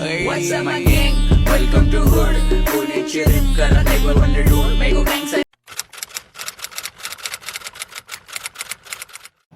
What's up, my gang? Welcome to Hood. Pulit chirip ka na tayo wonder door. May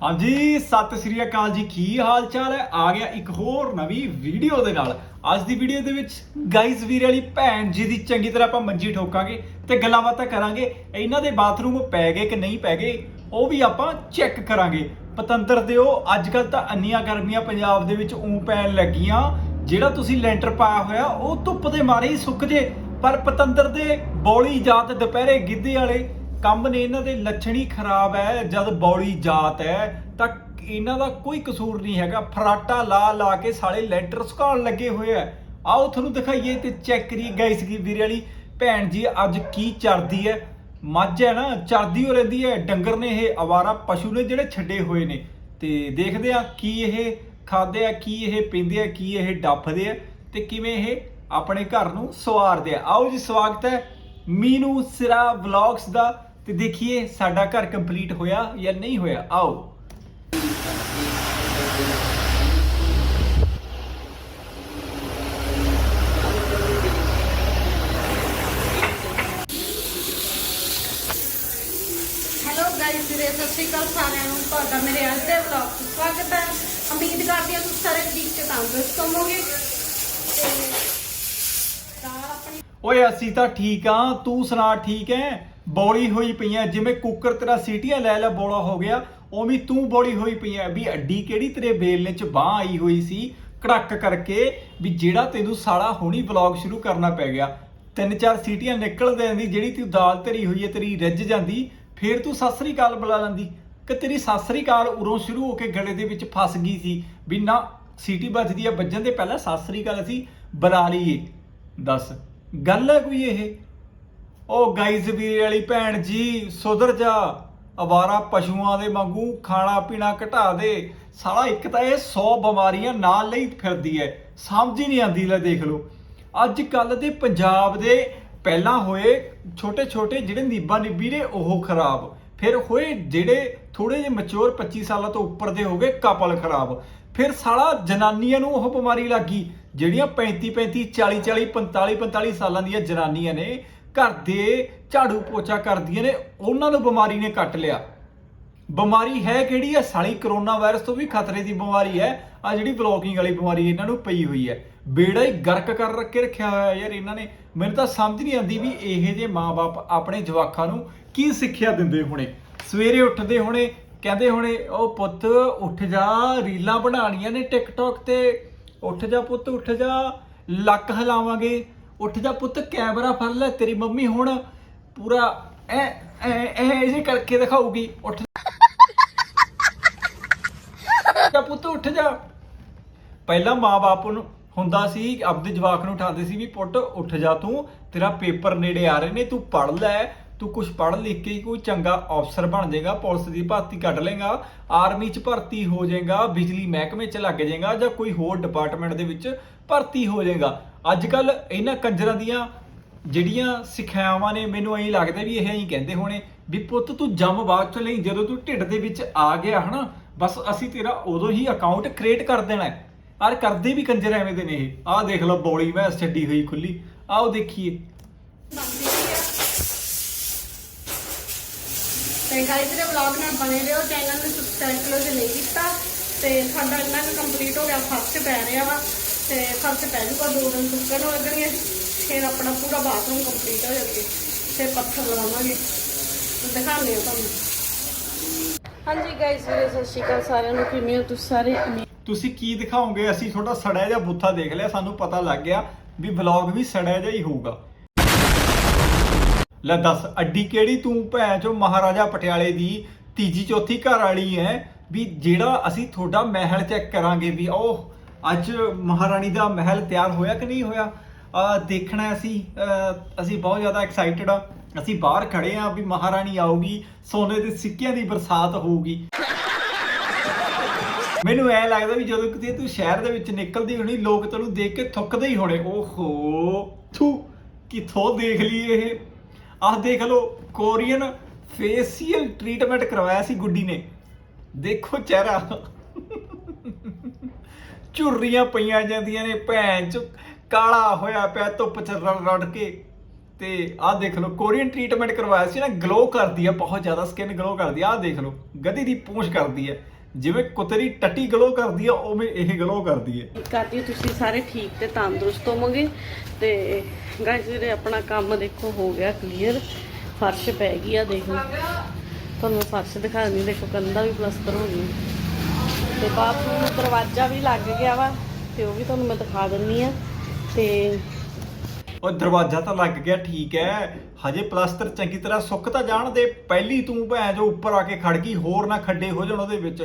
ਹਾਂਜੀ ਸਤਿ ਸ੍ਰੀ ਅਕਾਲ ਜੀ। ਕੀ ਹਾਲ ਚਾਲ ਹੈ? ਆ ਗਿਆ ਇੱਕ ਹੋਰ ਨਵੀਂ ਵੀਡੀਓ ਦੇ ਨਾਲ। ਅੱਜ ਦੀ ਵੀਡੀਓ ਦੇ ਵਿੱਚ ਗਾਈਜ਼ ਵੀਰੇ ਵਾਲੀ ਭੈਣ ਜੀ ਦੀ ਚੰਗੀ ਤਰ੍ਹਾਂ ਆਪਾਂ ਮੰਜੀ ਠੋਕਾਂਗੇ ਤੇ ਗੱਲਾਂ ਬਾਤਾਂ ਕਰਾਂਗੇ। ਇਹਨਾਂ ਦੇ ਬਾਥਰੂਮ ਪੈ ਗਏ ਕਿ ਨਹੀਂ ਪੈ ਗਏ ਉਹ ਵੀ ਆਪਾਂ ਚੈੱਕ ਕਰਾਂਗੇ। ਪਤੰਦਰ ਦਿਓ ਅੱਜ ਕੱਲ ਤਾਂ ਅੰਨੀਆਂ ਗਰਮੀਆਂ ਪੰਜਾਬ ਦੇ ਵਿੱਚ ਉਂ ਪੈਣ ਲੱਗੀਆਂ। ਜਿਹੜਾ ਤੁਸੀਂ ਲੈਂਟਰ ਪਾਇਆ ਹੋਇਆ, ਉਹ ਧੁੱਪ ਦੇ ਮਾਰੇ ਹੀ ਸੁੱਕ ਜੇ। ਪਰ ਪਤੰਦਰ ਦੇ ਬੌਲੀ ਜਾਤ ਦੁਪਹਿਰੇ ਗਿੱਧੇ ਵਾਲੇ, ਕੰਮ ਨੇ ਇਹਨਾਂ ਦੇ ਲੱਛਣ ਹੀ ਖਰਾਬ ਹੈ ਜਦ ਬੌਲੀ ਜਾਤ ਹੈ ਤਾਂ ਇਹਨਾਂ ਦਾ ਕੋਈ ਕਸੂਰ ਨਹੀਂ ਹੈਗਾ। ਫਰਾਟਾ ਲਾ ਲਾ ਕੇ ਸਾਲੇ ਲੈਂਟਰ ਸੁਕਾਉਣ ਲੱਗੇ ਹੋਏ ਆ ਆਓ ਤੁਹਾਨੂੰ ਦਿਖਾਈਏ ਤੇ ਚੈੱਕ ਕਰੀਏ ਗਾਇਸ ਕੀ ਵੀਰੇ ਵਾਲੀ। ਭੈਣ ਜੀ, ਅੱਜ ਕੀ ਚਰਦੀ ਹੈ ਮੱਝ ਹੈ ਨਾ ਚਰਦੀ ਹੋ ਰਹਿੰਦੀ ਹੈ ਡੰਗਰ ਨੇ ਇਹ ਆਵਾਰਾ ਪਸ਼ੂ ਨੇ ਜਿਹੜੇ ਛੱਡੇ ਹੋਏ ਨੇ। ਤੇ ਦੇਖਦੇ ਆ ਕੀ ਇਹ ਖਾਂਦੇ ਆ, ਕੀ ਇਹ ਪੀਂਦੇ ਆ, ਕੀ ਇਹ ਡੱਫਦੇ ਆ ਤੇ ਕਿਵੇਂ ਇਹ ਆਪਣੇ ਘਰ ਨੂੰ ਸਵਾਰਦੇ ਆ। ਆਓ ਜੀ, ਸਵਾਗਤ ਹੈ ਮੀਨੂ ਸਿਰਾ ਵਲੌਗਸ ਦਾ ਤੇ ਦੇਖੀਏ ਸਾਡਾ ਘਰ ਕੰਪਲੀਟ ਹੋਇਆ ਜਾਂ ਨਹੀਂ ਹੋਇਆ। ਆਓ। ਹੈਲੋ ਗਾਇਸ ਵੀਰੇ ਸਤਿ ਸ਼੍ਰੀ ਅਕਾਲ ਸਾਰਿਆਂ ਨੂੰ। ਤੁਹਾਡਾ ਮੇਰੇ ਅੱਜ ਦੇ ਵਲੌਗ 'ਚ ਸਵਾਗਤ ਹੈ। ਉਮੀਦ ਕਰਦੀ ਹਾਂ ਤੁਸੀਂ ਸਾਰੇ ਠੀਕ ਤੇ ਤੰਦਰੁਸਤ ਹੋਵੋਗੇ। ਤੇ ਦਾਲ ਆਪਣੀ ਓਏ, ਅਸੀਂ ਤਾਂ ਠੀਕ ਆ ਤੂੰ ਸੁਣਾ ਠੀਕ ਐ ਬੋਲੀ ਹੋਈ ਪਈਆਂ ਐ ਜਿਵੇਂ ਕੁੱਕਰ ਤੇਰਾ ਸੀਟੀਆਂ ਲੈ ਲੈ, ਬੋਲਾ ਹੋ ਗਿਆ। ਉਵੇਂ ਤੂੰ ਬੌਲੀ ਹੋਈ ਪਈਆਂ ਵੀ ਅੱਡੀ ਕਿਹੜੀ ਤੇਰੇ ਬੇਲਨੇ ਚ ਬਾਹ ਆਈ ਹੋਈ ਸੀ? ਕੜੱਕ ਕਰਕੇ ਵੀ ਜਿਹੜਾ ਤੈਨੂੰ ਸਾਲਾ ਹੁਣੀ ਵਲੌਗ ਸ਼ੁਰੂ ਕਰਨਾ ਪੈ ਗਿਆ। ਤਿੰਨ ਚਾਰ ਸੀਟੀਆਂ ਨਿਕਲ ਆਂਦੀ ਜਿਹੜੀ ਤੂੰ ਦਾਲ ਧਰੀ ਹੋਈ ਹੈ, ਤੇਰੀ ਰੱਜ ਜਾਂਦੀ, ਫੇਰ ਤੂੰ ਸਤਿ ਸ੍ਰੀ ਅਕਾਲ ਬੁਲਾ ਲੈਂਦੀ। ਕਿ ਤੇਰੀ ਸਤਿ ਕਾਲ ਉਰੋਂ ਸ਼ੁਰੂ ਹੋ ਕੇ ਗਲੇ ਦੇ ਵਿੱਚ ਫਸ ਗਈ ਸੀ ਵੀ ਨਾ ਸੀਟੀ ਵੱਜਦੀ ਆ, ਵੱਜਣ ਦੇ ਪਹਿਲਾਂ ਸਤਿ ਸ੍ਰੀ ਅਕਾਲ ਅਸੀਂ ਬੁਲਾ ਲਈਏ। ਦੱਸ, ਗੱਲ ਹੈ ਕੋਈ ਇਹ? ਉਹ ਗਾਈਜ਼ ਵੀਰ ਵਾਲੀ ਭੈਣ ਜੀ, ਸੁਧਰ ਜਾ। ਅਵਾਰਾ ਪਸ਼ੂਆਂ ਦੇ ਵਾਂਗੂ ਖਾਣਾ ਪੀਣਾ ਘਟਾ ਦੇ। ਸਾਲਾ ਇੱਕ ਤਾਂ ਇਹ 100 ਬਿਮਾਰੀਆਂ ਨਾਲ ਲਈ ਫਿਰਦੀ ਹੈ ਸਮਝ ਹੀ ਨਹੀਂ ਆਉਂਦੀ, ਲੈ ਦੇਖ ਲਓ। ਅੱਜ ਕੱਲ ਦੇ ਪੰਜਾਬ ਦੇ ਪਹਿਲਾਂ ਹੋਏ ਛੋਟੇ ਛੋਟੇ ਜਿਹੜੇ ਨੀਬਾ ਨਿੱਬੀ ਨੇ, ਉਹ ਖਰਾਬ। ਫਿਰ ਹੋਏ ਜਿਹੜੇ ਥੋੜੇ ਜਿਹੇ ਮੈਚੁਰ 25 ਸਾਲਾਂ ਤੋਂ ਉੱਪਰ ਦੇ ਹੋ ਗਏ ਕਪਲ ਖਰਾਬ। ਫਿਰ ਸਾਲਾ ਜਨਾਨੀਆਂ ਨੂੰ ਉਹ ਬਿਮਾਰੀ ਲੱਗੀ ਜਿਹੜੀਆਂ 35 35 40 40 45 45 ਸਾਲਾਂ ਦੀਆਂ ਜਨਾਨੀਆਂ ਨੇ, ਘਰ ਦੇ ਝਾੜੂ ਪੋਚਾ ਕਰਦੀਆਂ ਨੇ, ਉਹਨਾਂ ਨੂੰ ਬਿਮਾਰੀ ਨੇ ਕੱਟ ਲਿਆ। ਬਿਮਾਰੀ ਹੈ ਕਿਹੜੀ ਹੈ? ਸਾਲੀ ਕਰੋਨਾ ਵਾਇਰਸ ਤੋਂ ਵੀ ਖਤਰੇ ਦੀ ਬਿਮਾਰੀ ਹੈ। ਆ ਜਿਹੜੀ ਬਲੌਕਿੰਗ ਵਾਲੀ ਬਿਮਾਰੀ ਇਹਨਾਂ ਨੂੰ ਪਈ ਹੋਈ ਹੈ। ਬੇੜਾ ਹੀ ਗਰਕ ਕਰ ਰੱਖ ਕੇ ਰੱਖਿਆ ਹੋਇਆ ਯਾਰ ਇਹਨਾਂ ਨੇ। ਮੈਨੂੰ ਤਾਂ ਸਮਝ ਨਹੀਂ ਆਉਂਦੀ ਵੀ ਇਹ ਜੇ ਮਾਪੇ ਆਪਣੇ ਜਵਾਕਾਂ ਨੂੰ ਕੀ ਸਿੱਖਿਆ ਦਿੰਦੇ ਹੋਣੇ। ਸਵੇਰੇ ਉੱਠਦੇ ਹੋਣੇ, ਕਹਿੰਦੇ ਹੋਣੇ, ਉਹ ਪੁੱਤ, ਉੱਠ ਜਾ, ਰੀਲਾਂ ਬਣਾਉਣੀਆਂ ਨੇ ਟਿਕਟੌਕ ਤੇ। ਉੱਠ ਜਾ ਪੁੱਤ, ਉੱਠ ਜਾ। ਲੱਕ ਹਿਲਾਵਾਂਗੇ। ਉੱਠ ਜਾ ਪੁੱਤ, ਕੈਮਰਾ ਫੜ ਲੈ, ਤੇਰੀ ਮੰਮੀ ਹੁਣ ਪੂਰਾ ਐ ਐ ਐ ਜੇ ਕਰਕੇ ਦਿਖਾਊਗੀ। ਉੱਠ ਜਾ ਪੁੱਤ, ਉੱਠ ਜਾ। ਪਹਿਲਾਂ ਮਾਪੇ ਨੂੰ ਹੁੰਦਾ ਸੀ ਆਪਦੇ ਜਵਾਕ ਨੂੰ ਉਠਾਉਂਦੇ ਸੀ ਵੀ ਪੁੱਟ ਉੱਠ ਜਾ ਤੂੰ, ਤੇਰਾ ਪੇਪਰ ਨੇੜੇ ਆ ਰਹੇ ਨੇ, ਤੂੰ ਪੜ ਲੈ, ਤੂੰ ਕੁਝ ਪੜ ਲਿਖ ਕੇ ਕੋਈ ਚੰਗਾ ਅਫਸਰ ਬਣ ਜਾਏਗਾ, ਪੁਲਿਸ ਦੀ ਭਰਤੀ ਕੱਢ ਲੇਗਾ ਆਰਮੀ 'ਚ ਭਰਤੀ ਹੋ ਜਾਏਗਾ, ਬਿਜਲੀ ਮਹਿਕਮੇ 'ਚ ਲੱਗ ਜਾਏਗਾ ਜਾਂ ਕੋਈ ਹੋਰ ਡਿਪਾਰਟਮੈਂਟ ਦੇ ਵਿੱਚ ਭਰਤੀ ਹੋ ਜਾਏਗਾ। ਅੱਜ ਕੱਲ ਇਹਨਾਂ ਕੰਜਰਾਂ ਦੀਆਂ ਜਿਹੜੀਆਂ ਸਿੱਖਿਆਵਾਂ ਨੇ, ਮੈਨੂੰ ਐਂ ਲੱਗਦਾ ਵੀ ਇਹ ਐਂ ਕਹਿੰਦੇ ਹੋਣੇ ਵੀ ਪੁੱਤ ਤੂੰ ਜੰਮ ਬਾਅਦ ਚ ਲਈ, ਜਦੋਂ ਤੂੰ ਢਿੱਡ ਦੇ ਵਿੱਚ ਆ ਗਿਆ ਹਨਾ, ਬਸ ਅਸੀਂ ਤੇਰਾ ਉਦੋਂ ਹੀ ਅਕਾਊਂਟ ਕ੍ਰੀਏਟ ਕਰ ਦੇਣਾ ਹੈ। ਔਰ ਕਰਦੇ ਵੀ ਕੰਜਰ ਐਵੇਂ ਦੇ ਨੇ ਇਹ। ਆਹ ਦੇਖ ਲਓ ਬੌਲੀ ਭੈਂਸ ਛੱਡੀ ਹੋਈ ਖੁੱਲੀ। ਆਓ ਦੇਖੀਏ। ਤੇ ਗਾਇਸ ਵੀਰੇ ਵਲੌਗ ਨਾਲ ਬਣੇ ਰਹੋ ਚੈਨਲ ਨੂੰ ਸਬਸਕ੍ਰਾਈਬ ਕਰੋ ਜੇ ਨਹੀਂ ਕੀਤਾ ਤੇ ਸਾਡਾ ਇੰਨਾ ਕੁ ਕੰਪਲੀਟ ਹੋ ਗਿਆ ਫਰਸ਼ ਪੈ ਰਿਹਾ ਵਾ ਤੇ ਫਰਸ਼ ਪੈ ਜੂਗਾ ਦੋ ਦਿਨ ਸੁੱਕਣ ਨੂੰ ਲੱਗਣਗੇ ਫਿਰ ਆਪਣਾ ਪੂਰਾ ਬਾਥਰੂਮ ਕੰਪਲੀਟ ਹੋ ਜਾਊਗਾ ਫਿਰ ਪੱਥਰ ਲਗਾਵਾਂਗੇ ਤੇ ਦਿਖਾਉਂਦੇ ਹਾਂ ਤੁਹਾਨੂੰ। ਹਾਂਜੀ ਗਾਇਸ ਵੀਰੇ ਸਤਿ ਸ਼੍ਰੀ ਅਕਾਲ ਸਾਰਿਆਂ ਨੂੰ ਕਿਵੇਂ ਹੋ ਤੁਸੀਂ ਸਾਰੇ? ਤੁਸੀਂ ਕੀ ਦਿਖਾਓਗੇ? ਅਸੀਂ ਤੁਹਾਡਾ ਸੜਿਆ ਜਿਹਾ ਬੁੱਥਾ ਦੇਖ ਲਿਆ, ਸਾਨੂੰ ਪਤਾ ਲੱਗ ਗਿਆ ਵੀ ਵਲੌਗ ਵੀ ਸੜਿਆ ਜਿਹਾ ਹੀ ਹੋਊਗਾ। ਲੈ ਦੱਸ, ਅੱਡੀ ਕਿਹੜੀ ਤੂੰ ਭੈਣ ਚੋ ਮਹਾਰਾਜਾ ਪਟਿਆਲੇ ਦੀ ਤੀਜੀ ਚੌਥੀ ਘਰ ਵਾਲੀ ਹੈ ਵੀ ਜਿਹੜਾ ਅਸੀਂ ਤੁਹਾਡਾ ਮਹਿਲ ਚੈੱਕ ਕਰਾਂਗੇ ਵੀ ਉਹ ਅੱਜ ਮਹਾਰਾਣੀ ਦਾ ਮਹਿਲ ਤਿਆਰ ਹੋਇਆ ਕਿ ਨਹੀਂ ਹੋਇਆ? ਆ, ਦੇਖਣਾ ਅਸੀਂ ਅਸੀਂ ਬਹੁਤ ਜ਼ਿਆਦਾ ਐਕਸਾਈਟਡ ਆ। ਅਸੀਂ ਬਾਹਰ ਖੜੇ ਆ ਵੀ ਮਹਾਰਾਣੀ ਆਊਗੀ, ਸੋਨੇ ਦੇ ਸਿੱਕਿਆਂ ਦੀ ਬਰਸਾਤ ਹੋਊਗੀ। ਮੈਨੂੰ ਐ ਲੱਗਦਾ ਵੀ ਜਦੋਂ ਕਿਤੇ ਤੂੰ ਸ਼ਹਿਰ ਦੇ ਵਿੱਚ ਨਿਕਲਦੀ ਹੋਣੀ, ਲੋਕ ਤੈਨੂੰ ਦੇਖ ਕੇ ਥੁੱਕਦੇ ਹੀ ਹੋਣੇ। ਓਹੋ, ਥੂ, ਕਿੱਥੋਂ ਦੇਖ ਲਈ ਇਹ? ਆਹ ਦੇਖ ਲਓ, ਕੋਰੀਅਨ ਫੇਸ਼ੀਅਲ ਟ੍ਰੀਟਮੈਂਟ ਕਰਵਾਇਆ ਸੀ ਗੁੱਡੀ ਨੇ। ਦੇਖੋ ਚਿਹਰਾ। ਝੁਰਰੀਆਂ ਪਈਆਂ ਜਾਂਦੀਆਂ ਨੇ ਭੈਣ ਚ। ਕਾਲਾ ਹੋਇਆ ਪਿਆ, ਧੁੱਪ ਚ ਰੜ ਰੜ ਕੇ। ਤੇ ਆਹ ਦੇਖ ਲਓ, ਕੋਰੀਅਨ ਟ੍ਰੀਟਮੈਂਟ ਕਰਵਾਇਆ ਸੀ ਨਾ, ਗਲੋ ਕਰਦੀ ਆ, ਬਹੁਤ ਜ਼ਿਆਦਾ ਸਕਿਨ ਗਲੋ ਕਰਦੀ ਆ। ਆਹ ਦੇਖ ਲਓ ਗਧੀ ਦੀ ਪੂੰਛ ਕਰਦੀ ਹੈ ਜਿਵੇਂ ਕੁਤਰੀ ਟੱਟੀ ਗਲੋ ਕਰਦੀ ਆ ਉਵੇਂ ਇਹ ਗਲੋ ਕਰਦੀ ਹੈ ਕਰਦੀ ਤੁਸੀਂ ਸਾਰੇ ਠੀਕ ਤੇ ਤੰਦਰੁਸਤ ਹੋਵੋਗੇ ਤੇ ਗਾਇਸ ਵੀਰੇ ਆਪਣਾ ਕੰਮ ਦੇਖੋ ਹੋ ਗਿਆ ਕਲੀਅਰ ਫਰਸ਼ ਪੈ ਗਈ ਆ ਦੇਖੋ। ਤੁਹਾਨੂੰ ਫਰਸ਼ ਦਿਖਾ ਦਿੰਦੀ ਦੇਖੋ ਕੰਧਾਂ ਵੀ ਪਲਸਤਰ ਹੋ ਗਈਆਂ। ਤੇ ਬਾਥਰੂਮ ਨੂੰ ਦਰਵਾਜ਼ਾ ਵੀ ਲੱਗ ਗਿਆ ਵਾ ਤੇ ਉਹ ਵੀ ਤੁਹਾਨੂੰ ਮੈਂ ਦਿਖਾ ਦਿੰਨੀ ਆ। ਤੇ ਉਹ ਦਰਵਾਜ਼ਾ ਤਾਂ ਲੱਗ ਗਿਆ ਠੀਕ ਹੈ ਹਜੇ ਪਲਾਸਟਰ ਚੰਗੀ ਤਰ੍ਹਾਂ ਸੁੱਕ ਤਾਂ ਜਾਣ ਦੇ ਪਹਿਲੀ ਤੂੰ ਭੈਣ ਜੋ ਉੱਪਰ ਆ ਕੇ ਖੜ ਗਈ ਹੋਰ ਨਾ ਖੱਡੇ ਹੋ ਜਾਣ ਉਹਦੇ ਵਿੱਚ।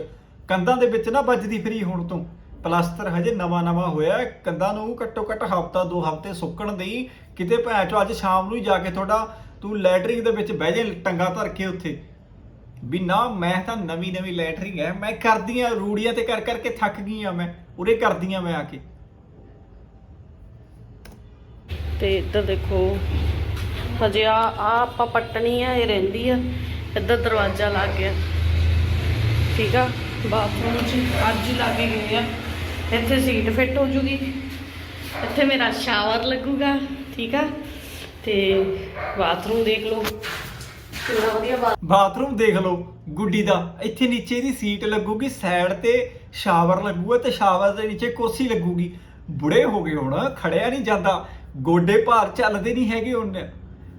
ਕੰਧਾਂ ਦੇ ਵਿੱਚ ਨਾ ਵੱਜਦੀ ਫਰੀ ਹੁਣ ਤੋਂ। ਪਲਾਸਟਰ ਹਜੇ ਨਵਾਂ ਨਵਾਂ ਹੋਇਆ ਕੰਧਾਂ ਨੂੰ ਘੱਟੋ ਘੱਟ ਹਫਤਾ, ਦੋ ਹਫ਼ਤੇ ਸੁੱਕਣ ਦੇਈ। ਕਿਤੇ ਭੈਣ ਚੋ, ਅੱਜ ਸ਼ਾਮ ਨੂੰ ਹੀ ਜਾ ਕੇ ਤੁਹਾਡਾ ਤੂੰ ਲੈਟਰਿੰਗ ਦੇ ਵਿੱਚ ਬਹਿ ਜੇ, ਟੰਗਾ ਧਰ ਕੇ ਉੱਥੇ। ਵੀ ਨਾ, ਮੈਂ ਤਾਂ ਨਵੀਂ ਨਵੀਂ ਲੈਟਰਿੰਗ ਹੈ। ਮੈਂ ਕਰਦੀਆਂ ਰੂੜੀਆਂ ਤੇ ਕਰ ਕਰਕੇ ਥੱਕ ਗਈ ਆ ਮੈਂ। ਉਰੇ ਕਰਦੀ ਕਰਦੀਆਂ ਮੈਂ ਆ ਕੇ। ਤੇ ਇੱਧਰ ਦੇਖੋ, ਹਜੇ ਆ ਆ ਆਪਾਂ ਪੱਟਣੀ ਆ, ਇਹ ਰਹਿੰਦੀ ਆ। ਇੱਧਰ ਦਰਵਾਜ਼ਾ ਲੱਗ ਗਿਆ। ਠੀਕ ਆ? ਬਾਥਰੂਮ 'ਚ ਅੱਜ ਹੀ ਲੱਗ ਗਏ ਆ। ਇੱਥੇ ਸੀਟ ਫਿੱਟ ਹੋ ਜੂਗੀ। ਇੱਥੇ ਮੇਰਾ ਸ਼ਾਵਰ ਲੱਗੂਗਾ, ਠੀਕ ਆ? ਤੇ ਬਾਥਰੂਮ ਦੇਖ ਲਓ। ਕਿੰਨਾ ਵਧੀਆ ਬਾਥਰੂਮ ਦੇਖ ਲਓ, ਗੁੱਡੀ ਦਾ। ਇੱਥੇ ਨੀਚੇ ਦੀ ਸੀਟ ਲੱਗੂਗੀ ਸਾਈਡ ਤੇ ਸ਼ਾਵਰ ਲੱਗੂਗਾ ਤੇ ਸ਼ਾਵਰ ਦੇ ਨੀਚੇ ਕੁਰਸੀ ਲੱਗੂਗੀ। ਬੁੜੇ ਹੋ ਗਏ ਹੁਣ, ਖੜਿਆ ਨਹੀਂ ਜਾਂਦਾ। ਗੋਡੇ ਭਾਰ ਚੱਲਦੇ ਨਹੀਂ ਹੈਗੇ ਹੁਣ।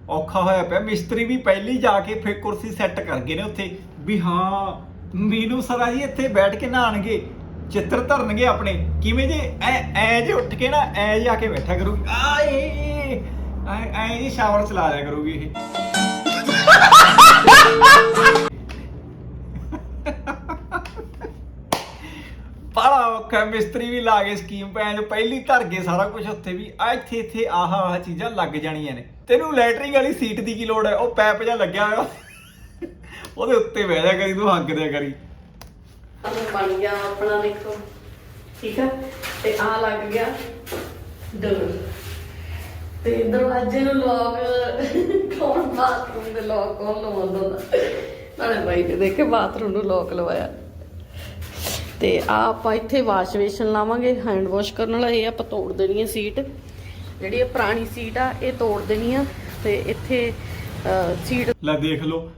ਔਖਾ ਹੋਇਆ ਪਿਆ। ਮਿਸਤਰੀ ਵੀ ਪਹਿਲੀ ਜਾ ਕੇ ਫਿਰ ਕੁਰਸੀ ਸੈੱਟ ਕਰ ਗਏ ਨੇ ਉੱਥੇ। ਵੀ ਹਾਂ ਮੀਨੂ ਸਰਾ ਜੀ ਇੱਥੇ ਬੈਠ ਕੇ ਨਹਾਣਗੇ, ਚਿੱਤਰ ਧਰਨਗੇ ਆਪਣੇ। ਕਿਵੇਂ ਜੇ ਐ ਐ ਜੇ ਉੱਠ ਕੇ ਨਾ, ਐ ਜਾ ਕੇ ਬੈਠਾ ਕਰੂਗੀ। ਆਏ, ਐ ਐ ਜੀ ਸ਼ਾਵਰ ਚਲਾ ਲਿਆ ਕਰੂਗੀ ਇਹ। ਬੜਾ ਔਖਾ ਮਿਸਤਰੀ ਵੀ ਲਾ ਗਏ ਸਕੀਮ ਪੈਣ ਜੋ ਪਹਿਲੀ ਧਰ ਗਏ ਸਾਰਾ ਕੁਝ ਉੱਥੇ ਵੀ। ਆ ਇੱਥੇ ਇੱਥੇ ਆਹ ਆਹ ਚੀਜ਼ਾਂ ਲੱਗ ਜਾਣੀਆਂ ਨੇ। ਤੈਨੂੰ ਲੈਟਰਿੰਗ ਵਾਲੀ ਸੀਟ ਦੀ ਕੀ ਲੋੜ ਹੈ? ਉਹ ਪੈਪ ਜਿਹਾ ਲੱਗਿਆ ਹੋਇਆ। ਉਹਦੇ ਉੱਤੇ ਬਹਿ ਜਾ ਕਰੀ ਤੂੰ ਹੱਗ ਦਿਆ ਕਰੀ। ਬਣ ਗਿਆ ਆਪਣਾ ਦੇਖੋ। ਠੀਕ ਆ? ਤੇ ਆ ਲੱਗ ਗਿਆ ਡੋਰ। ਤੇ ਦਰਵਾਜ਼ੇ ਨੂੰ ਲੋਕ ਕੌਣ ਬਾਥਰੂਮ ਦੇ ਲੋਕ ਕੌਣ ਲਵਾਉਂਦਾ ਹੁੰਦਾ ਨਾਲੇ ਬਾਈ ਨੇ ਦੇਖੇ ਬਾਥਰੂਮ ਨੂੰ ਲੋਕ ਲਵਾਇਆ। ਤੇ ਆ ਆਪਾਂ ਇੱਥੇ ਵਾਸ਼ ਬੇਸ਼ਨ ਲਾਵਾਂਗੇ ਹੈਂਡ ਵਾਸ਼ ਕਰਨ ਵਾਲਾ ਇਹ ਆਪਾਂ ਤੋੜ ਦੇਣੀ ਹੈ ਸੀਟ ਜਿਹੜੀ ਇਹ ਪੁਰਾਣੀ ਸੀਟ ਆ ਇਹ ਤੋੜ ਦੇਣੀ ਆ। ਤੇ ਇੱਥੇ ਸੀਟ ਲੈ ਦੇਖ ਲਓ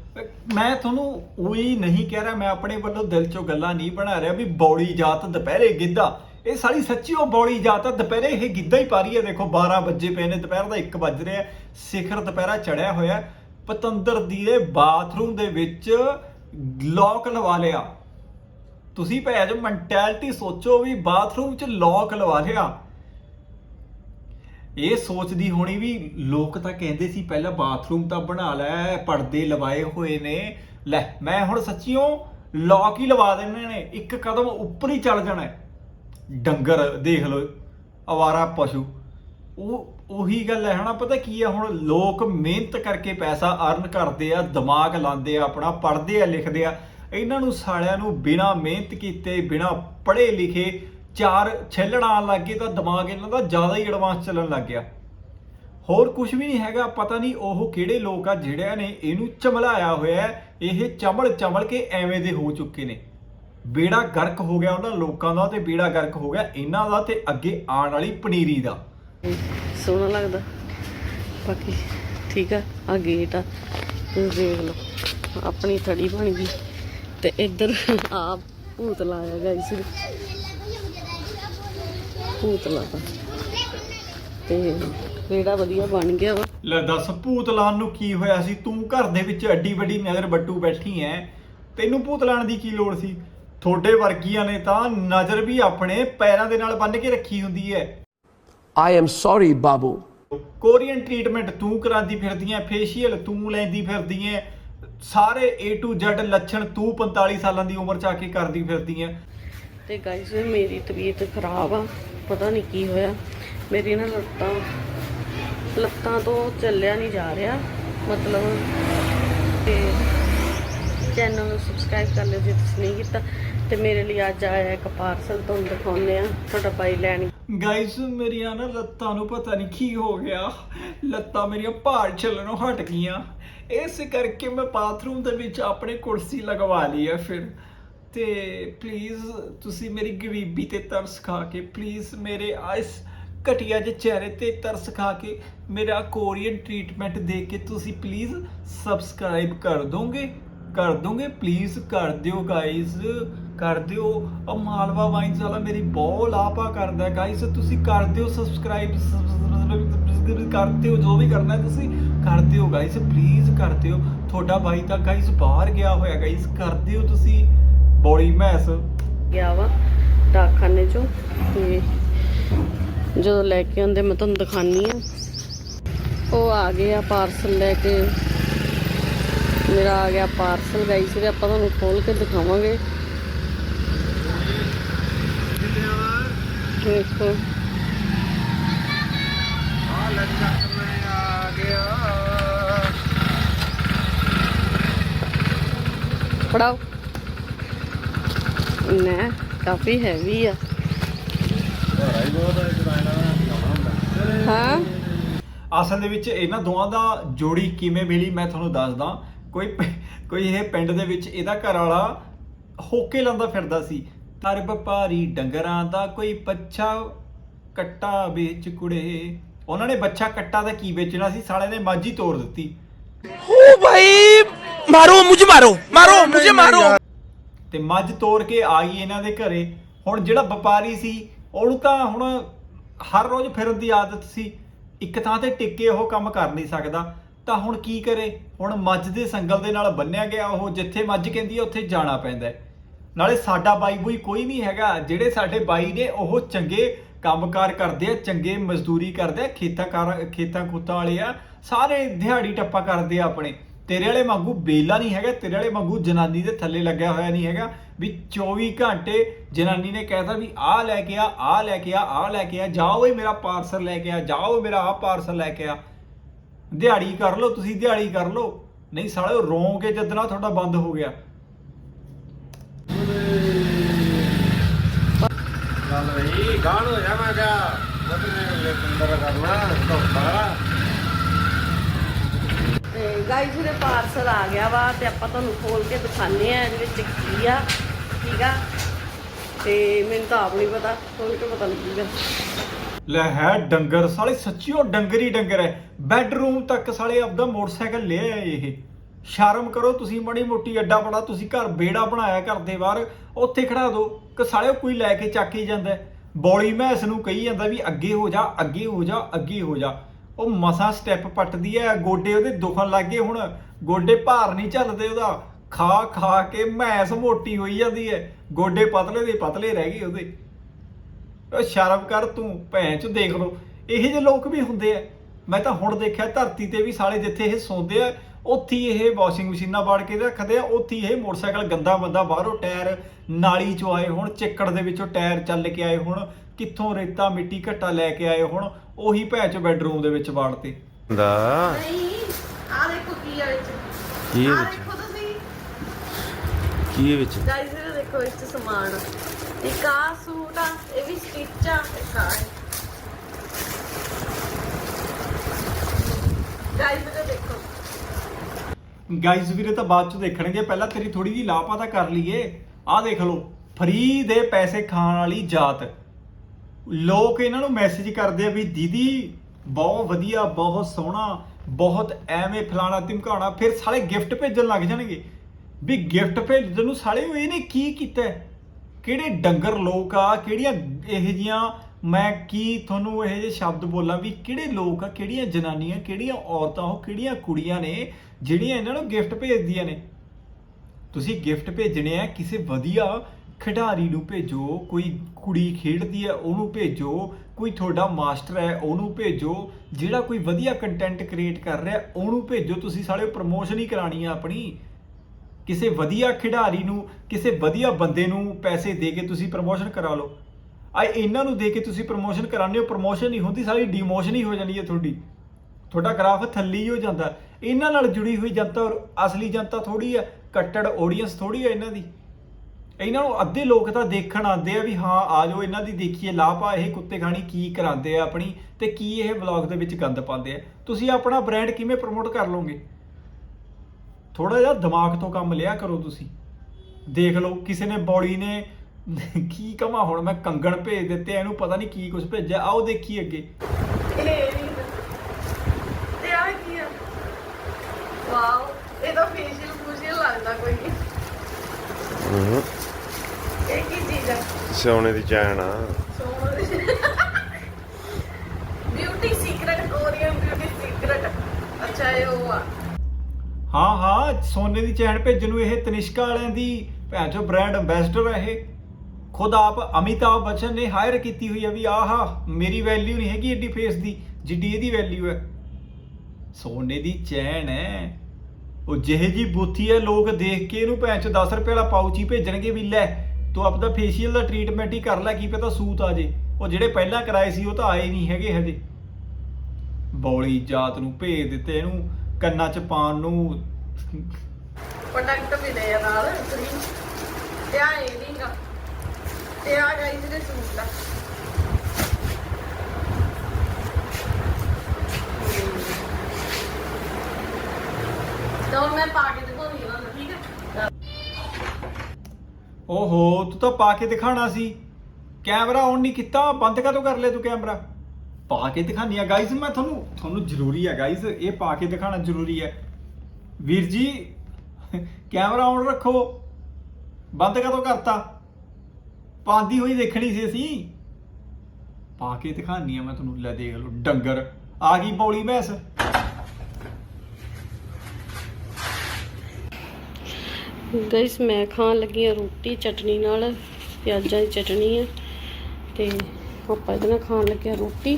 ਮੈਂ ਤੁਹਾਨੂੰ ਉਹੀ ਨਹੀਂ ਕਹਿ ਰਿਹਾ, ਮੈਂ ਆਪਣੇ ਵੱਲੋਂ ਦਿਲ ਚੋਂ ਗੱਲਾਂ ਨਹੀਂ ਬਣਾ ਰਿਹਾ ਵੀ ਬੌਲੀ ਜਾਤ ਦੁਪਹਿਰੇ ਗਿੱਧਾ। ਇਹ ਸਾਲੀ ਸੱਚੀ ਉਹ ਬੌਲੀ ਜਾਤ ਆ, ਦੁਪਹਿਰੇ ਇਹ ਗਿੱਧਾ ਹੀ ਪਾ ਰਹੀ ਹੈ ਦੇਖੋ 12 ਵਜੇ ਪਏ ਨੇ, ਦੁਪਹਿਰ ਦਾ 1 ਵੱਜ ਰਿਹਾ। ਸਿਖਰ ਦੁਪਹਿਰਾ ਚੜਿਆ ਹੋਇਆ। ਪਤੰਦਰ ਦੀ ਦੇ ਬਾਥਰੂਮ ਦੇ ਵਿੱਚ ਲੋਕ ਲਵਾ ਲਿਆ। ਤੁਸੀਂ ਭੈ ਜੋ ਮੈਂਟੈਲਿਟੀ ਸੋਚੋ ਵੀ ਬਾਥਰੂਮ 'ਚ ਲੋਕ ਲਵਾ ਲਿਆ। ਇਹ ਸੋਚਦੀ ਹੋਣੀ ਵੀ ਲੋਕ ਤਾਂ ਕਹਿੰਦੇ ਸੀ ਪਹਿਲਾਂ ਬਾਥਰੂਮ ਤਾਂ ਬਣਾ ਲੈ, ਪਰਦੇ ਲਵਾਏ ਹੋਏ ਨੇ। ਲੈ, ਮੈਂ ਹੁਣ ਸੱਚੀਓ ਲੌਕ ਹੀ ਲਵਾ ਦੇਣੇ ਨੇ। ਇੱਕ ਕਦਮ ਉੱਪਰ ਹੀ ਚੱਲ ਜਾਣਾ ਡੰਗਰ, ਦੇਖ ਲਓ, ਅਵਾਰਾ ਪਸ਼ੂ। ਉਹ, ਉਹੀ ਗੱਲ ਹੈ ਹਨਾ, ਪਤਾ ਕੀ ਆ ਹੁਣ ਲੋਕ ਮਿਹਨਤ ਕਰਕੇ ਪੈਸਾ ਅਰਨ ਕਰਦੇ ਆ, ਦਿਮਾਗ ਲਾਉਂਦੇ ਆ ਆਪਣਾ, ਪੜ੍ਹਦੇ ਆ, ਲਿਖਦੇ ਆ। ਇਹਨਾਂ ਨੂੰ ਸਾਲਿਆਂ ਨੂੰ ਬਿਨਾ ਮਿਹਨਤ ਕੀਤੇ, ਬਿਨਾ ਪੜ੍ਹੇ ਲਿਖੇ ਚਾਰ ਛੱਲਣ ਆਉਣ ਗਏ ਤਾਂ ਦਿਮਾਗ ਇਹਨਾਂ ਦਾ ਜ਼ਿਆਦਾ ਹੀ ਐਡਵਾਂਸ ਚੱਲਣ ਲੱਗ ਗਿਆ। ਹੋਰ ਕੁਝ ਵੀ ਨਹੀਂ ਹੈਗਾ, ਪਤਾ ਨਹੀਂ ਉਹ ਕਿਹੜੇ ਲੋਕ ਆ ਜਿਹੜਿਆਂ ਨੇ ਇਹਨੂੰ ਚਮਲਾਇਆ ਹੋਇਆ ਇਹ ਚਮਲ ਚਮਲ ਕੇ ਐਵੇਂ ਦੇ ਹੋ ਚੁੱਕੇ ਨੇ। ਬੇੜਾ ਗਰਕ ਹੋ ਗਿਆ ਉਹਨਾਂ ਲੋਕਾਂ ਦਾ ਤੇ ਬੇੜਾ ਗਰਕ ਹੋ ਗਿਆ ਇਹਨਾਂ ਦਾ ਤੇ ਅੱਗੇ ਆਉਣ ਵਾਲੀ ਪਨੀਰੀ ਦਾ। ਸੋਹਣਾ ਲੱਗਦਾ। ਬਾਕੀ ਠੀਕ ਆ ਆ ਗੇਟ ਆ। ਤੁਸੀਂ ਦੇਖ ਲਓ, ਆਪਣੀ ਥੜੀ ਬਣ ਗਈ। ਤੇ ਇੱਧਰ ਆ ਭੂਤ ਲਾਇਆ ਗਾਇਸ ਭੂਤ ਲਾਤਾ ਤੇ ਕਿਹੜਾ ਵਧੀਆ ਬਣ ਗਿਆ ਵਾ। ਲੈ ਦੱਸ ਭੂਤ ਨੂੰ ਕੀ ਹੋਇਆ ਸੀ? ਤੂੰ ਘਰ ਦੇ ਵਿੱਚ ਐਡੀ ਵੱਡੀ ਨਜ਼ਰ ਬੱਟੂ ਬੈਠੀ ਐ। ਤੈਨੂੰ ਭੂਤ ਦੀ ਕੀ ਲੋੜ ਸੀ? ਤੁਹਾਡੇ ਵਰਗੀਆਂ ਨੇ ਤਾਂ ਨਜ਼ਰ ਵੀ ਆਪਣੇ ਪੈਰਾਂ ਦੇ ਨਾਲ ਬੰਨ੍ਹ ਕੇ ਰੱਖੀ ਹੁੰਦੀ ਐ। I am sorry, Babu. Korean treatment ਤੂੰ ਕਰਾਂਦੀ ਫਿਰਦੀ ਐ ਫੇਸ਼ੀਅਲ ਤੂੰ ਲੈਂਦੀ ਫਿਰਦੀ ਐ। ਸਾਰੇ A to Z ਲੱਛਣ ਤੂੰ 45 ਸਾਲਾਂ ਦੀ ਉਮਰ ਚ ਆ ਕੇ ਕਰਦੀ ਫਿਰਦੀ ਐ। ਤੇ ਗਾਇਸ ਮੇਰੀ ਤਬੀਅਤ ਖਰਾਬ ਆ, ਪਤਾ ਨਹੀਂ ਕੀ ਹੋਇਆ। ਮੇਰੀ ਨਾ ਲੱਤਾਂ ਲੱਤਾਂ ਤੋਂ ਚੱਲਿਆ ਨਹੀਂ ਜਾ ਰਿਹਾ, ਮਤਲਬ ਤੇ ਚੈਨਲ ਨੂੰ ਸਬਸਕ੍ਰਾਈਬ ਕਰ ਲਿਓ ਜੇ ਤੁਸੀਂ ਨਹੀਂ ਕੀਤਾ। ਤੇ ਮੇਰੇ ਲਈ ਅੱਜ ਆਇਆ ਇੱਕ ਪਾਰਸਲ ਤੁਹਾਨੂੰ ਦਿਖਾਉਂਦੇ ਆ, ਤੁਹਾਡਾ ਭਾਈ ਲੈਣ। ਗਾਇਸ ਮੇਰੀਆਂ ਨਾ ਲੱਤਾਂ ਨੂੰ ਪਤਾ ਨਹੀਂ ਕੀ ਹੋ ਗਿਆ। ਲੱਤਾਂ ਮੇਰੀਆਂ ਭਾਰ ਚੱਲਣੋਂ ਹਟ ਗਈਆਂ। ਇਸ ਕਰਕੇ ਮੈਂ ਬਾਥਰੂਮ ਦੇ ਵਿੱਚ ਆਪਣੇ ਕੁਰਸੀ ਲਗਵਾ ਲਈ ਹੈ ਫਿਰ। ਤੇ ਪਲੀਜ਼ ਤੁਸੀਂ ਮੇਰੀ ਗਰੀਬੀ ਤੇ ਤਰਸ ਖਾ ਕੇ ਪਲੀਜ਼ ਮੇਰੇ ਇਸ ਘਟੀਆ ਜਿਹੇ ਚਿਹਰੇ ਤੇ ਤਰਸ ਖਾ ਕੇ, ਮੇਰਾ ਕੋਰੀਅਨ ਟ੍ਰੀਟਮੈਂਟ ਦੇ ਕੇ ਤੁਸੀਂ ਪਲੀਜ਼ ਸਬਸਕ੍ਰਾਈਬ ਕਰ ਦੋਗੇ ਕਰ ਦੋਗੇ ਪਲੀਜ਼ ਕਰ ਦਿਓ ਗਾਇਜ਼ ਕਰ ਦਿਓ। ਉਹ ਮਾਲਵਾ ਵਾਈਨਸ ਵਾਲਾ ਮੇਰੀ ਬਹੁਤ ਲਾਪਾ ਕਰਦਾ ਗਾਇਜ਼ ਤੁਸੀਂ ਕਰ ਦਿਓ ਸਬਸਕ੍ਰਾਈਬ ਕਰ ਦਿਓ, ਜੋ ਵੀ ਕਰਨਾ ਤੁਸੀਂ ਕਰ ਦਿਓ ਗਾਇਜ਼ ਪਲੀਜ਼ ਕਰ ਦਿਓ। ਤੁਹਾਡਾ ਬਾਈ ਤਾਂ ਗਾਇਜ਼ ਬਾਹਰ ਗਿਆ ਹੋਇਆ ਗਾਇਜ਼ ਕਰ ਦਿਓ ਤੁਸੀਂ। ਬੋਲੀ ਮੈਸ। ਗਿਆ ਵਾ ਡਾਕਖਾਨੇ ਚੋਂ। ਤੇ ਜਦੋਂ ਲੈ ਕੇ ਆਉਂਦੇ, ਮੈਂ ਤੁਹਾਨੂੰ ਦਿਖਾਨੀ ਆ। ਉਹ ਆ ਗਏ ਆ ਪਾਰਸਲ ਲੈ ਕੇ। ਮੇਰਾ ਆ ਗਿਆ ਪਾਰਸਲ, ਗਾਈ ਸੀ ਆਪਾਂ ਤੁਹਾਨੂੰ ਖੋਲ ਕੇ ਦਿਖਾਵਾਂਗੇ। ਦੇਖੋ। ਫੜਾਓ। ਨਾ ਕਾਫੀ ਹੈਵੀ ਆ ਹਾਂ ਅਸਲ ਦੇ ਵਿੱਚ ਇਹਨਾਂ ਦੋਵਾਂ ਦਾ ਜੋੜੀ ਕਿਵੇਂ ਮਿਲੀ ਮੈਂ ਤੁਹਾਨੂੰ ਦੱਸਦਾ ਕੋਈ ਪ- ਕੋਈ ਇਹ ਪਿੰਡ ਦੇ ਵਿੱਚ ਇਹਦਾ ਘਰ ਵਾਲਾ ਹੋਕੇ ਲਾਉਂਦਾ ਫਿਰਦਾ ਸੀ ਤਰ ਵਪਾਰੀ ਡੰਗਰਾਂ ਦਾ ਕੋਈ ਬੱਚਾ ਕੱਟਾ ਵੇਚ ਕੁੜੇ ਉਹਨਾਂ ਨੇ ਬੱਚਾ ਕੱਟਾ ਦਾ ਕੀ ਵੇਚਣਾ ਸੀ ਸਾਲੇ ਨੇ ਮਾਝੀ ਤੋੜ ਦਿੱਤੀ ओ भाई मारो मुझे मारो मारो मुझे मारो ਤੇ ਮੱਝ ਤੋੜ ਕੇ ਆ ਗਈ ਇਹਨਾਂ ਦੇ ਘਰੇ। ਹੁਣ ਜਿਹੜਾ ਵਪਾਰੀ ਸੀ, ਉਹਨੂੰ ਤਾਂ ਹੁਣ ਹਰ ਰੋਜ਼ ਫਿਰਨ ਦੀ ਆਦਤ ਸੀ। ਇੱਕ ਥਾਂ ਤੇ ਟਿੱਕੇ ਉਹ ਕੰਮ ਕਰ ਨਹੀਂ ਸਕਦਾ। ਤਾਂ ਹੁਣ ਕੀ ਕਰੇ? ਹੁਣ ਮੱਝ ਦੇ ਸੰਗਲ ਦੇ ਨਾਲ ਬੰਨਿਆ ਗਿਆ ਉਹ, ਜਿੱਥੇ ਮੱਝ ਕਹਿੰਦੀ ਹੈ ਉੱਥੇ ਜਾਣਾ ਪੈਂਦਾ ਨਾਲੇ ਸਾਡਾ ਬਾਈ ਬੂਈ ਕੋਈ ਨਹੀਂ ਹੈਗਾ। ਜਿਹੜੇ ਸਾਡੇ ਬਾਈ ਨੇ, ਉਹ ਚੰਗੇ ਕੰਮਕਾਰ ਕਰਦੇ ਆ, ਚੰਗੇ ਮਜ਼ਦੂਰੀ ਕਰਦੇ ਆ, ਖੇਤਾਂ ਕਾਰ ਖੇਤਾਂ ਖੂਤਾਂ ਵਾਲੇ ਆ, ਸਾਰੇ ਦਿਹਾੜੀ ਟੱਪਾ ਕਰਦੇ ਆ ਆਪਣੇ। ਤੇਰੇ ਵਾਲੇ ਵਾਂਗੂ ਬੇਲਾ ਨਹੀਂ ਹੈਗਾ, ਤੇਰੇ ਵਾਲੇ ਵਾਂਗੂ ਜਨਾਨੀ ਦੇ ਥੱਲੇ ਲੱਗਿਆ ਹੋਇਆ ਨਹੀਂ ਹੈਗਾ। ਵੀ 24 ਘੰਟੇ ਜਨਾਨੀ ਨੇ ਕਹਿਤਾ ਵੀ ਆਹ ਲੈ ਕੇ ਆ, ਆਹ ਲੈ ਕੇ ਆ, ਆਹ ਲੈ ਕੇ ਆ, ਜਾਓ ਓਏ ਮੇਰਾ ਪਾਰਸਲ ਲੈ ਕੇ ਆ, ਜਾਓ ਮੇਰਾ ਆਹ ਪਾਰਸਲ ਲੈ ਕੇ ਆ। ਦਿਹਾੜੀ ਕਰ ਲਓ, ਤੁਸੀਂ ਦਿਹਾੜੀ ਕਰ ਲਓ। ਨਹੀਂ ਸਾਲਿਓ, ਰੋਂ ਕੇ ਜਦਨਾ ਤੁਹਾਡਾ ਬੰਦ ਹੋ ਗਿਆ। ਚੱਲ ਬਈ, ਗਾਣ ਹੋ ਜਾਵਾਂਗਾ ਉਹਨੇ ਅੰਦਰ ਕਰਨਾ, ਧੋਖਾ। ਤੇ ਗਾਈਸ ਦੇ ਪਾਰਸਲ ਆ ਗਿਆ ਵਾ ਤੇ ਆਪਾਂ ਤੁਹਾਨੂੰ ਖੋਲ ਕੇ ਦਿਖਾਣੇ ਆ ਇਹਦੇ ਵਿੱਚ ਕੀ ਆ, ਠੀਕ ਆ? ਤੇ ਮੈਨੂੰ ਤਾਂ ਆਪ ਨਹੀਂ ਪਤਾ ਖੋਲ ਕੇ ਪਤਾ ਲੱਗੂਗਾ। ਲੈ ਹੈ ਡੰਗਰ, ਸਾਲੇ ਸੱਚੀ ਉਹ ਡੰਗਰ ਡੰਗਰ ਹੈ। ਬੈੱਡਰੂਮ ਤੱਕ ਸਾਲੇ ਆਪਦਾ ਮੋਟਰਸਾਈਕਲ ਲੈ ਆਏ ਇਹ। ਸ਼ਰਮ ਕਰੋ, ਤੁਸੀਂ ਮੜੀ ਮੋਟੀ ਅੱਡਾ ਬਣਾ ਤੁਸੀਂ ਘਰ ਬੇੜਾ ਬਣਾਇਆ ਘਰ ਦੇ ਬਾਹਰ, ਉੱਥੇ ਖੜਾ ਦਿਓ ਕਿ ਸਾਲੇ ਕੋਈ ਲੈ ਕੇ ਚੱਕ ਹੀ ਜਾਂਦਾ ਹੈ। ਬੌਲੀ ਮੈਸ ਨੂੰ ਕਹੀ ਜਾਂਦਾ ਵੀ ਅੱਗੇ ਹੋ ਜਾ, ਅੱਗੇ ਹੋ ਜਾ, ਅੱਗੇ ਹੋ ਜਾ। ਉਹ ਮਸਾ ਸਟੈਪ ਪੱਟਦੀ ਹੈ ਗੋਡੇ ਉਹਦੇ ਦੁਖਣ ਲੱਗ ਗਏ ਹੁਣ। ਗੋਡੇ ਭਾਰ ਨਹੀਂ ਚੱਲਦੇ ਉਹਦਾ। ਖਾ ਖਾ ਕੇ ਮੈਸ ਮੋਟੀ ਹੋਈ ਜਾਂਦੀ ਹੈ ਗੋਡੇ ਪਤਲੇ ਦੇ ਪਤਲੇ ਰਹਿ ਗਏ ਉਹਦੇ। ਉਹ ਸ਼ਰਮ ਕਰ ਤੂੰ, ਭੈਣ ਚ, ਦੇਖ ਲੋ ਇਹੋ ਜਿਹੇ ਲੋਕ ਵੀ ਹੁੰਦੇ ਆ ਮੈਂ ਤਾਂ ਹੁਣ ਦੇਖਿਆ ਧਰਤੀ ਤੇ ਵੀ ਸਾਲੇ ਜਿੱਥੇ ਇਹ ਸੌਂਦੇ ਆ, ਉੱਥੇ ਇਹ ਵਾਸ਼ਿੰਗ ਮਸ਼ੀਨਾਂ ਬਾੜ ਕੇ ਰੱਖਦੇ ਆ, ਉੱਥੇ ਇਹ ਮੋਟਰਸਾਈਕਲ ਗੰਦਾ ਬੰਦਾ ਬਾਹਰੋਂ ਟਾਇਰ ਨਾਲੀ ਚੋਂ ਆਏ ਹੁਣ, ਚਿੱਕੜ ਦੇ ਵਿੱਚੋਂ ਟਾਇਰ ਚੱਲ ਕੇ ਆਏ ਹੁਣ, ਕਿੱਥੋਂ ਰੇਤਾ ਮਿੱਟੀ ਘੱਟਾ ਲੈ ਕੇ ਆਏ ਹੁਣ ਉਹੀ ਭੈਣ ਚ ਬੈੱਡਰੂਮ ਦੇ ਵਿੱਚ ਵਾੜਤੇ ਦਾ। ਨਹੀਂ ਆ ਦੇਖੋ ਕੀ ਆ ਵਿੱਚ। ਕੀ ਆ ਵਿੱਚ? ਦੇਖੋ ਤੁਸੀਂ। ਕੀ ਵਿੱਚ? ਗਾਈਸ ਇਹ ਦੇਖੋ ਇਸ ਚ ਸਮਾਨ। ਇੱਕ ਆ ਸੂਟ ਆ ਇਹ ਵੀ ਸਟਿਚ ਆ ਇੱਕ ਆ ਗਾਈਸ ਇਹ ਦੇਖੋ। ਗਾਈਜ਼ ਵੀਰੇ ਤਾਂ ਬਾਅਦ ਚ ਦੇਖਣਗੇ। ਪਹਿਲਾਂ ਤੇਰੀ ਥੋੜੀ ਜਿਹੀ ਲਾਪਤਾ ਕਰ ਲਈਏ। ਆਹ ਦੇਖ ਲਓ ਫਰੀ ਦੇ ਪੈਸੇ ਖਾਣ ਵਾਲੀ ਜਾਤ। ਲੋਕ ਇਹਨਾਂ ਨੂੰ ਮੈਸੇਜ ਕਰਦੇ ਆ ਵੀ ਦੀਦੀ ਬਹੁਤ ਵਧੀਆ, ਬਹੁਤ ਸੋਹਣਾ, ਬਹੁਤ ਐਵੇਂ ਫਲਾਣਾ ਧਮਕਾਉਣਾ, ਫਿਰ ਸਾਲੇ ਗਿਫਟ ਭੇਜਣ ਲੱਗ ਜਾਣਗੇ। ਵੀ ਗਿਫਟ ਭੇਜਣ ਨੂੰ ਸਾਲੇ ਉਹ ਇਹਨੇ ਕੀ ਕੀਤਾ? ਕਿਹੜੇ ਡੰਗਰ ਲੋਕ ਆ, ਕਿਹੜੀਆਂ ਇਹ ਜੀਆਂ, ਮੈਂ ਕੀ ਤੁਹਾਨੂੰ ਇਹ ਜਿਹੇ ਸ਼ਬਦ ਬੋਲਾਂ ਵੀ ਕਿਹੜੇ ਲੋਕ ਆ, ਕਿਹੜੀਆਂ ਜਨਾਨੀਆਂ, ਕਿਹੜੀਆਂ ਔਰਤਾਂ, ਉਹ ਕਿਹੜੀਆਂ ਕੁੜੀਆਂ ਨੇ ਜਿਹੜੀਆਂ ਇਹਨਾਂ ਨੂੰ ਗਿਫਟ ਭੇਜਦੀਆਂ ਨੇ? ਤੁਸੀਂ ਗਿਫਟ ਭੇਜਣੇ ਆ ਕਿਸੇ ਵਧੀਆ ਖਿਡਾਰੀ ਨੂੰ ਭੇਜੋ, ਕੋਈ ਕੁੜੀ ਖੇਡਦੀ ਹੈ, ਉਹਨੂੰ ਭੇਜੋ, ਕੋਈ ਤੁਹਾਡਾ ਮਾਸਟਰ ਹੈ, ਉਹਨੂੰ ਭੇਜੋ, ਜਿਹੜਾ ਕੋਈ ਵਧੀਆ ਕੰਟੈਂਟ ਕ੍ਰੀਏਟ ਕਰ ਰਿਹਾ, ਉਹਨੂੰ ਭੇਜੋ, ਤੁਸੀਂ ਸਾਲੇ ਪ੍ਰਮੋਸ਼ਨ ਹੀ ਕਰਾਣੀ ਆ ਆਪਣੀ। ਕਿਸੇ ਵਧੀਆ ਖਿਡਾਰੀ ਨੂੰ, ਕਿਸੇ ਵਧੀਆ ਬੰਦੇ ਨੂੰ ਪੈਸੇ ਦੇ ਕੇ ਤੁਸੀਂ ਪ੍ਰਮੋਸ਼ਨ ਕਰਾ ਲਓ। ਆ ਇਹਨਾਂ ਨੂੰ ਦੇ ਕੇ ਤੁਸੀਂ ਪ੍ਰਮੋਸ਼ਨ ਕਰਾਉਂਦੇ ਹੋ ਪ੍ਰਮੋਸ਼ਨ ਨਹੀਂ ਹੁੰਦੀ ਸਾਰੀ ਡਿਮੋਸ਼ਨ ਹੀ ਹੋ ਜਾਂਦੀ ਹੈ ਤੁਹਾਡੀ। ਤੁਹਾਡਾ ਗ੍ਰਾਫ ਥੱਲੀ ਹੋ ਜਾਂਦਾ। ਇਹਨਾਂ ਨਾਲ ਜੁੜੀ ਹੋਈ ਜਨਤਾ ਔਰ ਅਸਲੀ ਜਨਤਾ ਥੋੜੀ ਹੈ, ਕੱਟੜ ਆਡੀਅנס ਥੋੜੀ ਹੈ ਇਹਨਾਂ ਦੀ। ਇਹਨਾਂ ਨੂੰ ਅੱਧੇ ਲੋਕ ਤਾਂ ਦੇਖਣ ਆਉਂਦੇ ਆ ਵੀ ਹਾਂ ਆ ਜਾਓ ਇਹਨਾਂ ਦੀ ਦੇਖੀਏ ਲਾਪਾ ਇਹ ਕੁੱਤੇ ਖਾਣੀ ਕੀ ਕਰਾਉਂਦੇ ਆ ਆਪਣੀ ਤੇ ਕੀ ਇਹ ਵਲੌਗ ਦੇ ਵਿੱਚ ਗੰਦ ਪਾਉਂਦੇ ਆ। ਤੁਸੀਂ ਆਪਣਾ ਬ੍ਰਾਂਡ ਕਿਵੇਂ ਪ੍ਰਮੋਟ ਕਰ ਲਓਗੇ? ਥੋੜਾ ਜਿਹਾ ਦਿਮਾਗ ਤੋਂ ਕੰਮ ਲਿਆ ਕਰੋ ਤੁਸੀਂ। ਦੇਖ ਲਓ ਕਿਸੇ ਨੇ ਬੌੜੀ ਨੇ ਕੀ ਕਮਾ ਹੁਣ ਮੈਂ ਕੰਗਣ ਭੇਜ ਦਿੱਤੇ ਇਹਨੂੰ ਪਤਾ ਨਹੀਂ ਕੀ ਕੁਝ ਭੇਜਿਆ। ਆਓ ਦੇਖੀ ਅੱਗੇ। ਇਹ ਨਹੀਂ ਤੇ ਆ ਕੀ ਆ? ਵਾਓ ਇਹ ਤਾਂ ਫੇਸ਼ੀਅਲ ਫੂਸ਼ੀਅਲ ਲੱਗਦਾ ਕੋਈ। ਹੂੰ ਇਹ ਕੀ ਚੀਜ਼ ਆ ਸੋਨੇ ਦੀ ਚੈਨ ਆ। Beauty secret Korean beauty secret ਅੱਛਾ ਇਹ ਉਹ ਆ। ਹਾਂ ਹਾਂ ਸੋਨੇ ਦੀ ਚੈਨ ਭੇਜਣ ਨੂੰ ਇਹ ਤਨਿਸ਼ਕਾ ਵਾਲਿਆਂ ਦੀ ਭੈਣ ਚੋ ਬ੍ਰਾਂਡ ਐਂਬੈਸਡਰ ਹੈ ਇਹ। ਖੁਦ ਆਪ ਅਮਿਤਾਭ ਬੱਚਨ ਨੇ ਹਾਇਰ ਕੀਤੀ ਹੋਈ ਹੈ ਵੀ ਆਹਾ ਮੇਰੀ ਵੈਲਿਊ ਨਹੀਂ ਹੈਗੀ ਏਡੀ ਫੇਸ ਦੀ ਜਿੱਡੀ ਇਹਦੀ ਵੈਲਿਊ ਹੈ ਸੋਨੇ ਦੀ ਚੈਨ ਹੈ ਉਹ ਜਿਹੇ ਜੀ ਬੁੱਥੀ ਹੈ ਲੋਕ ਦੇਖ ਕੇ ਇਹਨੂੰ ਭੈਣ ਚ 10 ਰੁਪਏ ਵਾਲਾ ਪਾਊਚ ਹੀ ਭੇਜਣਗੇ ਵੀ ਲੈ ਤੂੰ ਆਪਦਾ ਫੇਸ਼ੀਅਲ ਦਾ ਟ੍ਰੀਟਮੈਂਟ ਹੀ ਕਰ ਲੈ, ਕੀ ਪਤਾ ਸੂਤ ਆ ਜੇ। ਉਹ ਜਿਹੜੇ ਪਹਿਲਾਂ ਕਰਾਏ ਸੀ, ਉਹ ਤਾਂ ਆਏ ਨਹੀਂ ਹੈਗੇ ਹਜੇ। ਬੌਲੀ ਜਾਤ ਨੂੰ ਭੇਜ ਦਿੱਤੇ ਇਹਨੂੰ, ਕੰਨਾਂ 'ਚ ਪਾਉਣ ਨੂੰ। ਪ੍ਰੋਡਕਟ ਮਿਲੇ ਆ ਨਾਲ ਫ੍ਰੀ ਤੇ ਆ ਇਹ ਨਹੀਂਗਾ ਤੇ ਆ ਗਾਈਸ ਦੇ ਸੂਟ ਆ ਤਾਂ ਹੁਣ ਮੈਂ ਪਾ ਓਹੋ, ਤੂੰ ਤਾਂ ਪਾ ਕੇ ਦਿਖਾਣਾ ਸੀ। ਕੈਮਰਾ ਔਨ ਨਹੀਂ ਕੀਤਾ, ਬੰਦ ਕਦੋਂ ਕਰ ਲਿਆ ਤੂੰ ਕੈਮਰਾ? ਪਾ ਕੇ ਦਿਖਾਨੀ ਆ ਗਾਇਸ ਮੈਂ ਤੁਹਾਨੂੰ ਤੁਹਾਨੂੰ ਜ਼ਰੂਰੀ ਹੈ ਗਾਇਸ ਇਹ ਪਾ ਕੇ ਦਿਖਾਣਾ ਜ਼ਰੂਰੀ ਹੈ ਵੀਰ ਜੀ, ਕੈਮਰਾ ਔਨ ਰੱਖੋ। ਬੰਦ ਕਦੋਂ ਕਰਤਾ? ਪਾਉਂਦੀ ਹੋਈ ਦੇਖਣੀ ਸੀ ਅਸੀਂ। ਪਾ ਕੇ ਦਿਖਾਨੀ ਆ ਮੈਂ ਤੁਹਾਨੂੰ, ਲੈ ਦੇਖ ਲਓ, ਡੰਗਰ। ਆ ਗਈ ਬੌਲੀ ਮੈਸ। ਗਾਇਸ ਮੈਂ ਖਾਣ ਲੱਗੀ ਆ ਰੋਟੀ, ਚਟਨੀ ਨਾਲ, ਪਿਆਜ਼ਾਂ ਦੀ ਚਟਨੀ ਹੈ ਤੇ ਆਪਾਂ ਇਹਦੇ ਨਾਲ ਖਾਣ ਲੱਗੇ ਰੋਟੀ।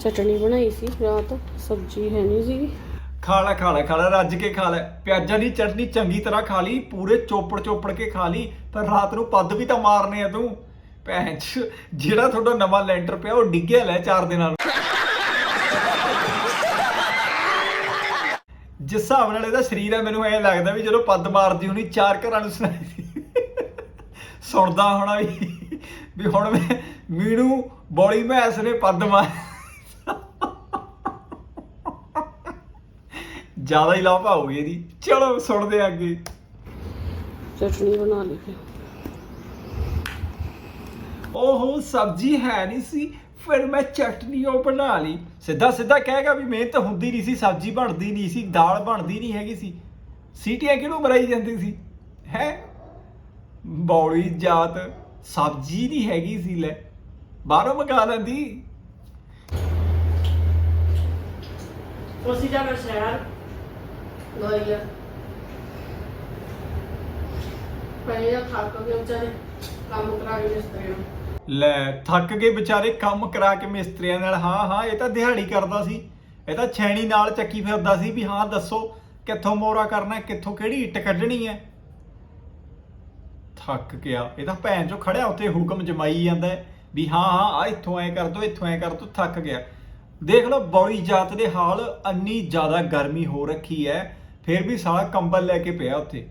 ਚਟਨੀ ਬਣਾਈ ਸੀ ਰਾਤ, ਸਬਜ਼ੀ ਹੈ ਨਹੀਂ ਸੀ ਖਾ ਲੈ ਖਾ ਲੈ ਖਾ ਲੈ, ਰੱਜ ਕੇ ਖਾ ਲੈ। ਪਿਆਜ਼ਾਂ ਦੀ ਚਟਨੀ ਚੰਗੀ ਤਰ੍ਹਾਂ ਖਾ ਲਈ, ਪੂਰੇ ਚੋਪੜ ਚੋਪੜ ਕੇ ਖਾ ਲਈ ਪਰ ਰਾਤ ਨੂੰ ਪੱਦ ਵੀ ਤਾਂ ਮਾਰਨੇ ਆ ਤੂੰ। ਭੈਣ ਚ, ਜਿਹੜਾ ਤੁਹਾਡਾ ਨਵਾਂ ਲੈਂਟਰ ਪਿਆ ਉਹ ਡਿੱਗਿਆ ਲੈ ਚਾਰ ਦਿਨਾਂ ਨੂੰ। ਜਿਸ ਹਿਸਾਬ ਨਾਲ ਇਹਦਾ ਸਰੀਰ ਹੈ ਮੈਨੂੰ ਐਂ ਲੱਗਦਾ ਵੀ ਜਦੋਂ ਪੱਦ ਮਾਰਦੀ ਹੋਣੀ ਚਾਰ ਘਰਾਂ ਨੂੰ ਸੁਣਾਈ ਸੀ। ਸੁਣਦਾ ਹੋਣਾ ਵੀ ਵੀ ਹੁਣ ਮੈਂ ਮੀਨੂ ਬੋਲੀ ਮੈਸ ਨੇ ਪੱਦ ਮਾਰ ਜ਼ਿਆਦਾ ਹੀ ਲਾਭਾ ਹੋ ਗਈ ਇਹਦੀ। ਚਲੋ ਸੁਣਦੇ ਆ ਅੱਗੇ। ਚਟਨੀ ਬਣਾ ਲਈ। ਓਹੋ ਸਬਜ਼ੀ ਹੈ ਨਹੀਂ ਸੀ। ਫਿਰ ਮੈਂ ਚਟਨੀ ਉਹ ਬਣਾ ਲਈ। ਸਿੱਧਾ ਸਿੱਧਾ ਕਹੇਗਾ ਵੀ ਮਿਹਨਤ ਹੁੰਦੀ ਨਹੀਂ ਸੀ ਸਬਜ਼ੀ ਬਣਦੀ ਨਹੀਂ ਸੀ ਦਾਲ ਬਣਦੀ ਨਹੀਂ ਹੈਗੀ ਸੀ। ਸੀਟੀਆਂ ਕਿਹਨੂੰ ਮਰਾਈ ਜਾਂਦੀ ਸੀ? ਹੈ? ਬੌੜੀ ਜਾਤ ਸਬਜ਼ੀ ਨਹੀਂ ਹੈਗੀ ਸੀ ਲੈ। ਬਾਹਰੋਂ ਮੰਗਾ ਲੈਂਦੀ। ਉਸੇ ਜਾਣਾ ਸ਼ਹਿਰ। ਗਈ ਆ ਪਹਿਲੇ ਥੱਕ ਗਏ ਵਿਚਾਰੇ। ਕੰਮ ਕਰਾ ਕੇ ਮਿਸਤਰੀ ਨੂੰ। ਲੈ, ਥੱਕ ਗਏ ਵਿਚਾਰੇ, ਕੰਮ ਕਰਾ ਕੇ ਮਿਸਤਰੀਆਂ ਨਾਲ, ਹਾਂ ਹਾਂ, ਇਹ ਤਾਂ ਦਿਹਾੜੀ ਕਰਦਾ ਸੀ। ਇਹ ਤਾਂ ਛੈਣੀ ਨਾਲ ਚੱਕੀ ਫਿਰਦਾ ਸੀ ਵੀ ਹਾਂ, ਦੱਸੋ, ਕਿੱਥੋਂ ਮੋਰਾ ਕਰਨਾ, ਕਿੱਥੋਂ ਕਿਹੜੀ ਇੱਟ ਕੱਢਣੀ ਹੈ? ਥੱਕ ਗਿਆ। ਇਹ ਤਾਂ ਭੈਣ ਚੋਂ ਖੜਿਆ, ਉੱਥੇ ਹੁਕਮ ਜਮਾਈ ਜਾਂਦਾ ਹੈ ਵੀ ਹਾਂ ਹਾਂ ਆ ਇੱਥੋਂ ਐ ਕਰ ਦੋ, ਇੱਥੋਂ ਐ ਕਰ ਦੋ, ਥੱਕ ਗਿਆ। ਦੇਖ ਲਓ ਬੌਲੀ ਜਾਤ ਦੇ ਹਾਲ, ਅੰਨੀ ਜ਼ਿਆਦਾ ਗਰਮੀ ਹੋ ਰੱਖੀ ਹੈ, ਫਿਰ ਵੀ ਸਾਲਾ ਕੰਬਲ ਲੈ ਕੇ ਪਿਆ ਉੱਥੇ।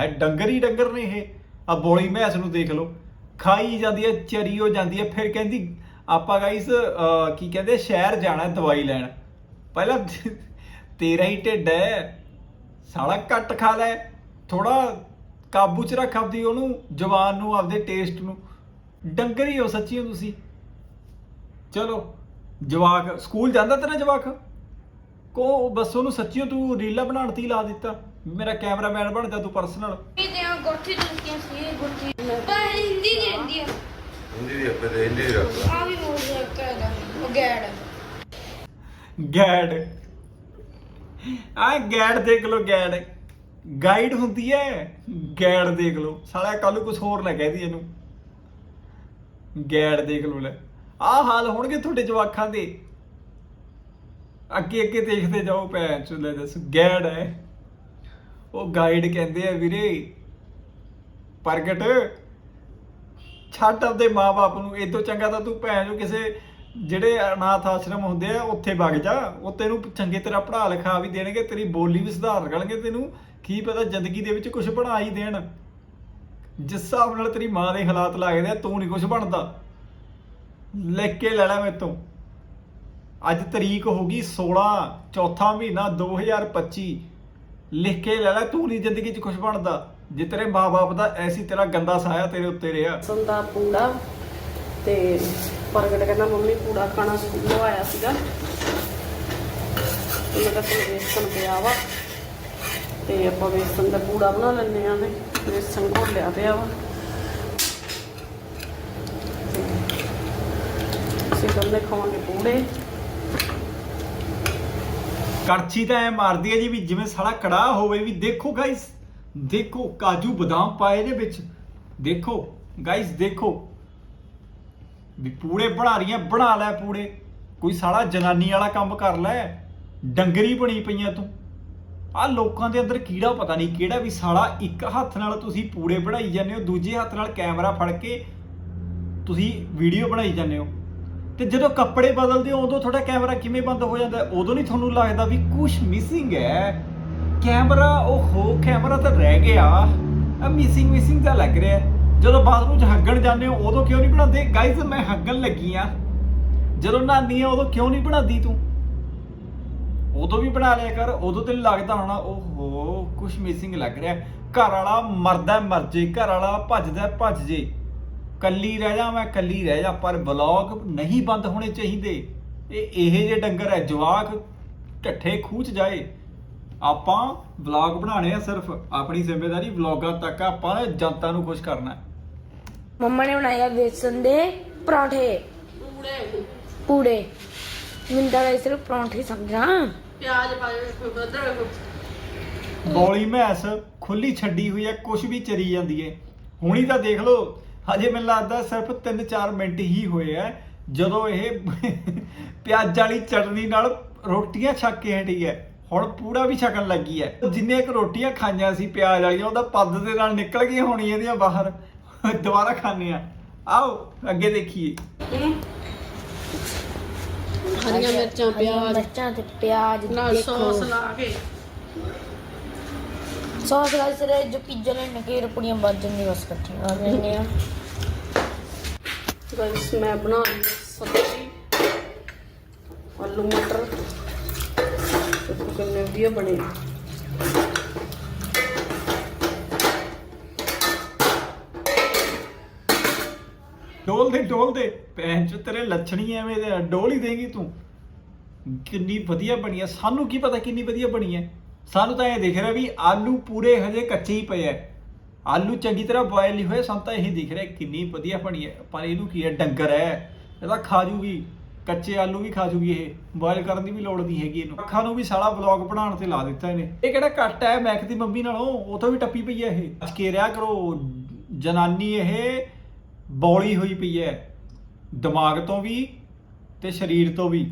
ਹੈ, ਡੰਗਰ ਹੀ ਡੰਗਰ ਨੇ ਇਹ। ਆ ਬੌਲੀ ਮੈਸ ਨੂੰ ਦੇਖ ਲਓ। ਖਾਈ ਜਾਂਦੀ ਹੈ, ਚਰੀ ਹੋ ਜਾਂਦੀ ਹੈ। ਫਿਰ ਕਹਿੰਦੀ, ਆਪਾਂ ਗਾਈਸ ਕੀ ਕਹਿੰਦੇ, ਸ਼ਹਿਰ ਜਾਣਾ ਦਵਾਈ ਲੈਣ। ਪਹਿਲਾਂ ਤੇਰਾ ਹੀ ਢਿੱਡ ਹੈ, ਸਾਲਾ ਘੱਟ ਖਾ ਲੈ। ਥੋੜਾ ਕਾਬੂ ਚ ਰੱਖ ਆਪਦੀ ਉਹਨੂੰ, ਜਵਾਨ ਨੂੰ, ਆਪਦੇ ਟੇਸਟ ਨੂੰ। ਡੰਗਰ ਹੀ ਹੋ ਸੱਚੀ ਹੋ ਤੁਸੀਂ ਚਲੋ, ਜਵਾਕ, ਸਕੂਲ ਜਾਂਦਾ ਤੇਰਾ ਜਵਾਕ? ਕੋ, ਬਸ ਉਹਨੂੰ ਸੱਚੀਓ ਤੂੰ ਰੀਲਾ ਬਣਾਉਣ ਤੇ ਹੀ ਲਾ ਦਿੱਤਾ। ਮੇਰਾ ਕੈਮਰਾਮੈਨ ਬਣ ਜਾ ਤੂੰ ਪਰਸਨਲ ਦੀਆਂ ਗੁੱਠੀ ਦੁੱਕੀਆਂ ਸੀ ਗੁੱਠੀ ਪਰ ਹਿੰਦੀ ਦੀ ਰਹਿੰਦੀ ਆ। ਹਿੰਦੀ ਦੀ ਆਪੇ ਤੇ ਹਿੰਦੀ ਦੀ ਰੱਖ ਆ ਵੀ ਮੋੜ ਰੱਖਿਆ ਦਾ ਉਹ ਗੈੜ ਗੈਡ ਆ ਗੈਡ ਦੇਖ ਲਓ ਗੈਡ ਗਾਈਡ ਹੁੰਦੀ ਹੈ ਗੈਡ ਦੇਖ ਲਓ। ਸਾਲਾ ਕੱਲ ਕੁਝ ਹੋਰ ਨਾ ਕਹਿਦੀ ਇਹਨੂੰ। ਗੈਡ ਦੇਖ ਲਓ ਲੈ। ਆ ਹਾਲ ਹੋਣਗੇ ਤੁਹਾਡੇ ਜਵਾਕਾਂ ਦੇ। ਅੱਗੇ ਅੱਗੇ ਦੇਖਦੇ ਜਾਓ ਭੈਣ ਚੋ ਲੈ ਦੱਸ ਗੈਡ ਹੈ ਉਹ ਗਾਈਡ ਕਹਿੰਦੇ ਆ ਵੀਰੇ, ਪ੍ਰਗਟ, ਛੱਡ ਆਪਦੇ ਮਾਪੇ ਨੂੰ, ਇਹ ਤੋਂ ਚੰਗਾ ਤਾਂ ਤੂੰ ਭੈਣ ਜੋ ਕਿਸੇ ਜਿਹੜੇ ਅਨਾਥ ਆਸ਼ਰਮ ਹੁੰਦੇ ਆ, ਉੱਥੇ ਵਗ ਜਾ। ਉਹ ਤੈਨੂੰ ਚੰਗੇ ਤਰ੍ਹਾਂ ਪੜ੍ਹਾ ਲਿਖਾ ਵੀ ਦੇਣਗੇ, ਤੇਰੀ ਬੋਲੀ ਵੀ ਸੁਧਾਰ ਕਰਨਗੇ ਤੈਨੂੰ। ਕੀ ਪਤਾ ਜ਼ਿੰਦਗੀ ਦੇ ਵਿੱਚ ਕੁਝ ਬਣਾ ਹੀ ਦੇਣ। ਜਿਸ ਹਿਸਾਬ ਨਾਲ ਤੇਰੀ ਮਾਂ ਦੇ ਹਾਲਾਤ ਲੱਗਦੇ ਆ, ਤੂੰ ਨਹੀਂ ਕੁਝ ਬਣਦਾ। ਲਿਖ ਕੇ ਲੈ ਲੈ ਮੇਰੇ ਤੋਂ। ਅੱਜ ਤਰੀਕ ਹੋ ਗਈ 16 ਚੌਥਾ ਮਹੀਨਾ 2025 ਲਿਖ ਕੇ ਲੈ ਲੈ, ਤੂੰ ਨਹੀਂ ਜ਼ਿੰਦਗੀ 'ਚ ਕੁਝ ਬਣਦਾ। ਜੇ ਤੇਰੇ ਮਾਪੇ ਦਾ ਐਸੀ ਤੇਰਾ ਗੰਦਾ ਸਾਇਆ ਤੇਰੇ ਉੱਤੇ ਰਿਹਾ। ਲਸਣ ਪੂੜਾ ਤੇ ਪ੍ਰਗਟ ਕਹਿੰਦਾ, ਮੰਮੀ, ਪੂੜਾ ਖਾਣਾ ਸਕੂਲੋਂ ਆਇਆ ਸੀਗਾ। ਤੇ ਮੈਂ ਕਿਹਾ ਵੇਸਣ ਪਿਆ ਵਾ। ਤੇ ਆਪਾਂ ਵੇਸਣ ਦਾ ਪੂੜਾ ਬਣਾ ਲੈਂਦੇ ਆ ਤੇ ਵੇਸਣ ਘੋਲ ਪਿਆ ਵਾ। ਅਸੀਂ ਦੋਨੇ ਖਾਵਾਂਗੇ ਪੂੜੇ। ਕੜਛੀ ਤਾਂ ਐ ਮਾਰਦੀ ਹੈ ਜੀ ਵੀ ਜਿਵੇਂ ਸਾਲਾ ਕੜਾਹ ਹੋਵੇ ਵੀ ਦੇਖੋ ਗਾਇਸ ਦੇਖੋ ਕਾਜੂ ਬਦਾਮ ਪਾਏ ਨੇ ਵਿੱਚ। ਦੇਖੋ ਗਾਇਸ ਦੇਖੋ। ਵੀ ਪੂੜੇ ਬਣਾ ਰਹੀਆਂ, ਬਣਾ ਲੈ ਪੂੜੇ। ਕੋਈ ਸਾਲਾ ਜਨਾਨੀ ਵਾਲਾ ਕੰਮ ਕਰ ਲੈ, ਡੰਗਰੀ ਬਣੀ ਪਈਆਂ ਤੂੰ। ਆ ਲੋਕਾਂ ਦੇ ਅੰਦਰ ਕੀੜਾ ਪਤਾ ਨਹੀਂ ਕਿਹੜਾ ਵੀ ਸਾਲਾ ਇੱਕ ਹੱਥ ਨਾਲ ਤੁਸੀਂ ਪੂੜੇ ਬਣਾਈ ਜਾਂਦੇ ਹੋ, ਦੂਜੇ ਹੱਥ ਨਾਲ ਕੈਮਰਾ ਫੜ ਕੇ ਤੁਸੀਂ ਵੀਡੀਓ ਬਣਾਈ ਜਾਂਦੇ ਹੋ। ਤੇ ਜਦੋਂ ਕੱਪੜੇ ਬਦਲਦੇ ਹੋ, ਉਦੋਂ ਤੁਹਾਡਾ ਕੈਮਰਾ ਕਿਵੇਂ ਬੰਦ ਹੋ ਜਾਂਦਾ? ਉਦੋਂ ਨਹੀਂ ਤੁਹਾਨੂੰ ਲੱਗਦਾ ਵੀ ਕੁਝ ਮਿਸਿੰਗ ਹੈ? ਕੈਮਰਾ, ਓਹੋ, ਕੈਮਰਾ ਤਾਂ ਰਹਿ ਗਿਆ। ਆ ਮਿਸਿੰਗ ਮਿਸਿੰਗ ਤਾਂ ਲੱਗ ਰਿਹਾ। ਜਦੋਂ ਬਾਥਰੂਮ 'ਚ ਹੱਗਣ ਜਾਂਦੇ ਹੋ, ਉਦੋਂ ਕਿਉਂ ਨਹੀਂ ਬਣਾਉਂਦੇ? ਗਾਇਜ਼ ਮੈਂ ਹੱਗਣ ਲੱਗੀ ਆ। ਜਦੋਂ ਨਹਾਨੀ ਆ, ਉਦੋਂ ਕਿਉਂ ਨਹੀਂ ਬਣਾਦੀ ਤੂੰ? ਉਦੋਂ ਵੀ ਬਣਾ ਲਿਆ ਕਰ। ਉਦੋਂ ਤੇ ਲੱਗਦਾ ਹੋਣਾ, ਓਹੋ ਕੁਝ ਮਿਸਿੰਗ ਲੱਗ ਰਿਹਾ। ਘਰ ਵਾਲਾ ਮਰਦਾ ਮਰ ਜੇ, ਘਰ ਵਾਲਾ ਭੱਜਦਾ ਭੱਜ ਜੇ। ਕੱਲੀ ਰਹਿ ਜਾ ਮੈਂ ਕੱਲੀ ਰਹਿ ਜਾ ਪਰ ਵਲੌਗ ਨਹੀਂ ਬੰਦ ਹੋਣੇ ਚਾਹੀਦੇ। ਇਹ ਇਹ ਜੇ ਡੰਗਰ ਹੈ ਜਵਾਕ ਢੱਠੇ ਖੂਚ ਜਾਏ। ਆਪਾਂ ਵਲੌਗ ਬਣਾਣੇ ਆ ਸਿਰਫ ਆਪਣੀ ਜ਼ਿੰਮੇਵਾਰੀ ਵਲੌਗਾਂ ਤੱਕ ਆਪਾਂ ਨੇ ਜਨਤਾ ਨੂੰ ਖੁਸ਼ ਕਰਨਾ। ਮੰਮਾ ਨੇ ਬਣਾਇਆ ਵੇਸਣ ਦੇ ਪਰੌਂਠੇ। ਪੂੜੇ। ਮਿੰਦਾ ਦਾ ਸਿਰਫ ਪਰੌਂਠੇ ਸਮਝਾ ਪਿਆਜ਼ ਪਾਏ ਬਦਰ ਵੇਖੋ ਬੌਲੀ ਮੈਸ ਖੁੱਲੀ ਛੱਡੀ ਹੋਈ ਹੈ ਕੁਝ ਵੀ ਚਰੀ ਜਾਂਦੀ ਹੈ ਹੁਣੀ ਤਾਂ ਦੇਖ ਲਓ ਹਜੇ ਮੈਨੂੰ ਲੱਗਦਾ ਸਿਰਫ 3-4 ਮਿੰਟ ਹੀ ਹੋਏ ਆ ਜਦੋਂ ਇਹ ਪਿਆਜ਼ ਵਾਲੀ ਚਟਨੀ ਨਾਲ ਰੋਟੀਆਂ ਛੱਕ ਕੇ ਹਟੀ ਹੈ। ਹੁਣ ਪੂੜਾ ਵੀ ਛਕਣ ਲੱਗੀ ਹੈ। ਜਿੰਨੇ ਕੁ ਰੋਟੀਆਂ ਖਾਈਆਂ ਸੀ ਪਿਆਜ਼ ਵਾਲੀਆਂ ਉਹਦਾ ਪੱਦ ਦੇ ਨਾਲ ਨਿਕਲ ਗਈਆਂ ਹੋਣੀਆਂ ਇਹਦੀਆਂ ਬਾਹਰ। ਦੁਬਾਰਾ ਖਾਣੇ ਆ ਆਓ ਅੱਗੇ ਦੇਖੀਏ। ਹਰੀਆਂ ਮਿਰਚਾਂ ਪਿਆਜ਼। ਮਿਰਚਾਂ ਤੇ ਪਿਆਜ਼ ਨਾਲ ਦੇਖੋ। ਸੌਸ ਲਾ ਕੇ। ਸੌਸ ਗਾਇਸ ਰੇ ਜੋ ਪੀਜ਼ਾ ਲੈਣ ਕੇ ਰਪੜੀਆਂ ਵੱਜ ਜਾਂਦੀਆਂ ਬਸ ਇਕੱਠੀਆਂ ਆ ਜਾਂਦੀਆਂ। ਗਾਇਸ ਮੈਂ ਬਣਾ ਲਈ ਸਬਜ਼ੀ ਆਲੂ ਮਟਰ ਦੇਖੋ ਕਿੰਨੇ ਵਧੀਆ ਬਣੇ। ਡੋਲ ਦੇ ਡੋਲ ਦੇ। ਭੈਣ ਚ ਤੇਰੇ ਲੱਛਣੀ ਐਵੇਂ ਦੇ ਆ, ਡੋਲ ਹੀ ਦੇਂਗੀ ਤੂੰ। ਕਿੰਨੀ ਵਧੀਆ ਬਣੀ ਹੈ ਸਾਨੂੰ ਕੀ ਪਤਾ ਕਿੰਨੀ ਵਧੀਆ ਬਣੀ ਹੈ ਸਾਨੂੰ ਤਾਂ ਇਹ ਦਿਖ ਰਿਹਾ ਵੀ ਆਲੂ ਪੂਰੇ ਹਜੇ ਕੱਚੇ ਹੀ ਪਏ ਐ ਆਲੂ ਚੰਗੀ ਤਰ੍ਹਾਂ ਬੋਇਲ ਨਹੀਂ ਹੋਏ, ਸਾਨੂੰ ਤਾਂ ਇਹ ਦਿਖ ਰਿਹਾ ਕਿੰਨੀ ਵਧੀਆ ਬਣੀ ਹੈ। ਪਰ ਇਹਨੂੰ ਕੀ ਹੈ, ਡੰਗਰ ਹੈ। ਇਹਦਾ ਖਾ ਜੂਗੀ, ਕੱਚੇ ਆਲੂ ਵੀ ਖਾ ਜੂਗੀ ਇਹ। ਬੋਇਲ ਕਰਨ ਦੀ ਵੀ ਲੋੜ ਨਹੀਂ ਹੈਗੀ ਇਹਨੂੰ। ਅੱਖਾਂ ਨੂੰ ਵੀ ਸਾਲਾ ਵਲੌਗ ਬਣਾਉਣ ਤੇ ਲਾ ਦਿੱਤਾ ਇਹਨੇ। ਇਹ ਕਿਹੜਾ ਘੱਟ ਹੈ ਮੈਕ ਦੀ ਮੰਮੀ ਨਾਲੋਂ? ਉਹ ਤੋਂ ਵੀ ਟੱਪੀ ਪਈ ਹੈ ਇਹ। ਬਚ ਕੇ ਕਰੋ, ਜਨਾਨੀ ਇਹ ਬੌਲੀ ਹੋਈ ਪਈ ਹੈ। ਦਿਮਾਗ ਤੋਂ ਵੀ ਤੇ ਸਰੀਰ ਤੋਂ ਵੀ।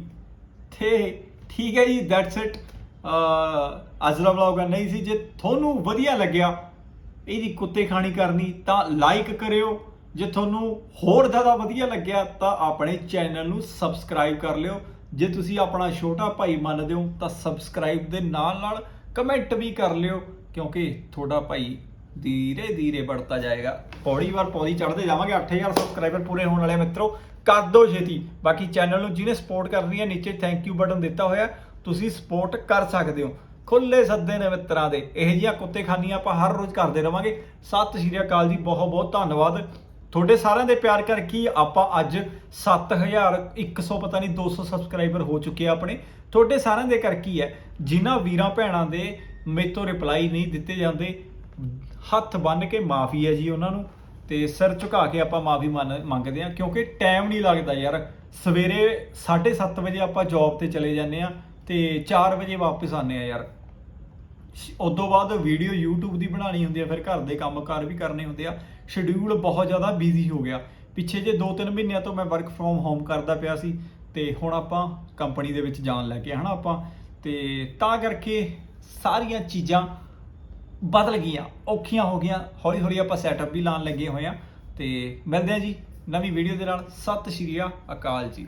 ਤੇ ਠੀਕ ਹੈ ਜੀ ਦੈਟਸ ਇਟ ਅੱਜ ਦਾ ਵਲੌਗ ਨਹੀਂ ਸੀ, ਜੇ ਤੁਹਾਨੂੰ ਵਧੀਆ ਲੱਗਿਆ ਇਹਦੀ ਕੁੱਤੇ ਖਾਣੀ ਕਰਨੀ ਤਾਂ ਲਾਈਕ ਕਰਿਓ, ਜੇ ਤੁਹਾਨੂੰ ਹੋਰ ਜ਼ਿਆਦਾ ਵਧੀਆ ਲੱਗਿਆ ਤਾਂ ਆਪਣੇ ਚੈਨਲ ਨੂੰ ਸਬਸਕ੍ਰਾਈਬ ਕਰ ਲਿਓ। ਜੇ ਤੁਸੀਂ ਆਪਣਾ ਛੋਟਾ ਭਾਈ ਮੰਨਦੇ ਹੋ ਤਾਂ ਸਬਸਕ੍ਰਾਈਬ ਦੇ ਨਾਲ ਨਾਲ ਕਮੈਂਟ ਵੀ ਕਰ ਲਿਓ, ਕਿਉਂਕਿ ਤੁਹਾਡਾ ਭਾਈ ਧੀਰੇ ਧੀਰੇ ਵੱਧਦਾ ਜਾਏਗਾ। ਪੌੜੀ ਵਾਰ ਪੌੜੀ ਚੜ੍ਹਦੇ ਜਾਵਾਂਗੇ 8000 ਸਬਸਕ੍ਰਾਈਬਰ ਪੂਰੇ ਹੋਣ ਵਾਲੇ ਮਿੱਤਰੋ। ਕਰ ਦੋ ਛੇਤੀ। ਬਾਕੀ ਚੈਨਲ ਨੂੰ ਜਿਹਨੇ ਸਪੋਰਟ ਕਰਨੀ ਹੈ ਨੀਚੇ ਥੈਂਕ ਯੂ ਬਟਨ ਦਿੱਤਾ ਹੋਇਆ। ਤੁਸੀਂ ਸਪੋਰਟ ਕਰ ਸਕਦੇ ਹੋ। ਖੁੱਲੇ ਸੱਦੇ ਨੇ ਮਿੱਤਰਾਂ ਦੇ। ਇਹ ਜਿਹੀਆਂ ਕੁੱਤੇ ਖਾਨੀਆਂ ਆਪਾਂ ਹਰ ਰੋਜ਼ ਕਰਦੇ ਰਵਾਂਗੇ। ਸਤਿ ਸ਼੍ਰੀ ਅਕਾਲ ਜੀ ਬਹੁਤ ਬਹੁਤ ਧੰਨਵਾਦ। ਤੁਹਾਡੇ ਸਾਰਿਆਂ ਦੇ ਪਿਆਰ ਕਰਕੇ ਆਪਾਂ ਅੱਜ 7100 ਪਤਾ ਨਹੀਂ 200 ਸਬਸਕ੍ਰਾਈਬਰ ਹੋ ਚੁੱਕੇ ਆ ਆਪਣੇ। ਤੁਹਾਡੇ ਸਾਰਿਆਂ ਦੇ ਕਰਕੇ ਹੈ ਜਿਨ੍ਹਾਂ ਵੀਰਾਂ ਭੈਣਾਂ ਦੇ ਮੇਤੋਂ ਰਿਪਲਾਈ ਨਹੀਂ ਦਿੱਤੇ ਜਾਂਦੇ, ਹੱਥ ਬੰਨ ਕੇ ਮਾਫੀ ਹੈ ਜੀ ਉਹਨਾਂ ਨੂੰ ਤੇ ਸਿਰ ਝੁਕਾ ਕੇ ਆਪਾਂ ਮਾਫੀ ਮੰਗਦੇ ਆ ਕਿਉਂਕਿ ਟਾਈਮ ਨਹੀਂ ਲੱਗਦਾ ਯਾਰ। ਸਵੇਰੇ 7:30 ਵਜੇ ਆਪਾਂ ਜੌਬ ਤੇ ਚਲੇ ਜਾਂਦੇ ਆ ਤੇ 4 ਵਜੇ ਵਾਪਸ ਆਉਂਦੇ ਆ ਯਾਰ। ਉਦੋਂ ਬਾਅਦ ਵੀਡੀਓ YouTube ਦੀ ਬਣਾਉਣੀ ਹੁੰਦੀ ਆ, ਫਿਰ ਘਰ ਦੇ ਕੰਮਕਾਰ ਵੀ ਕਰਨੇ ਹੁੰਦੇ ਆ। ਸ਼ਡਿਊਲ ਬਹੁਤ ਜ਼ਿਆਦਾ ਬਿਜ਼ੀ ਹੋ ਗਿਆ। ਪਿੱਛੇ ਜੇ 2-3 ਮਹੀਨਿਆਂ ਤੋਂ ਮੈਂ ਵਰਕ ਫਰੋਮ ਹੋਮ ਕਰਦਾ ਪਿਆ ਸੀ ਤੇ ਹੁਣ ਆਪਾਂ ਕੰਪਨੀ ਦੇ ਵਿੱਚ ਜਾਣ ਲੈ ਲੱਗੇ ਹਨਾ ਆਪਾਂ। ਤੇ ਤਾਂ ਕਰਕੇ ਸਾਰੀਆਂ ਚੀਜ਼ਾਂ ਬਦਲ ਗਈਆਂ, ਔਖੀਆਂ ਹੋ ਗਈਆਂ। ਹੌਲੀ ਹੌਲੀ ਆਪਾਂ ਸੈਟਅਪ ਵੀ ਲਾਉਣ ਲੱਗੇ ਹੋਏ ਆ। ਤੇ ਮਿਲਦੇ ਆ ਜੀ ਨਵੀਂ ਵੀਡੀਓ ਦੇ ਨਾਲ। ਸਤਿ ਸ਼੍ਰੀ ਅਕਾਲ ਜੀ।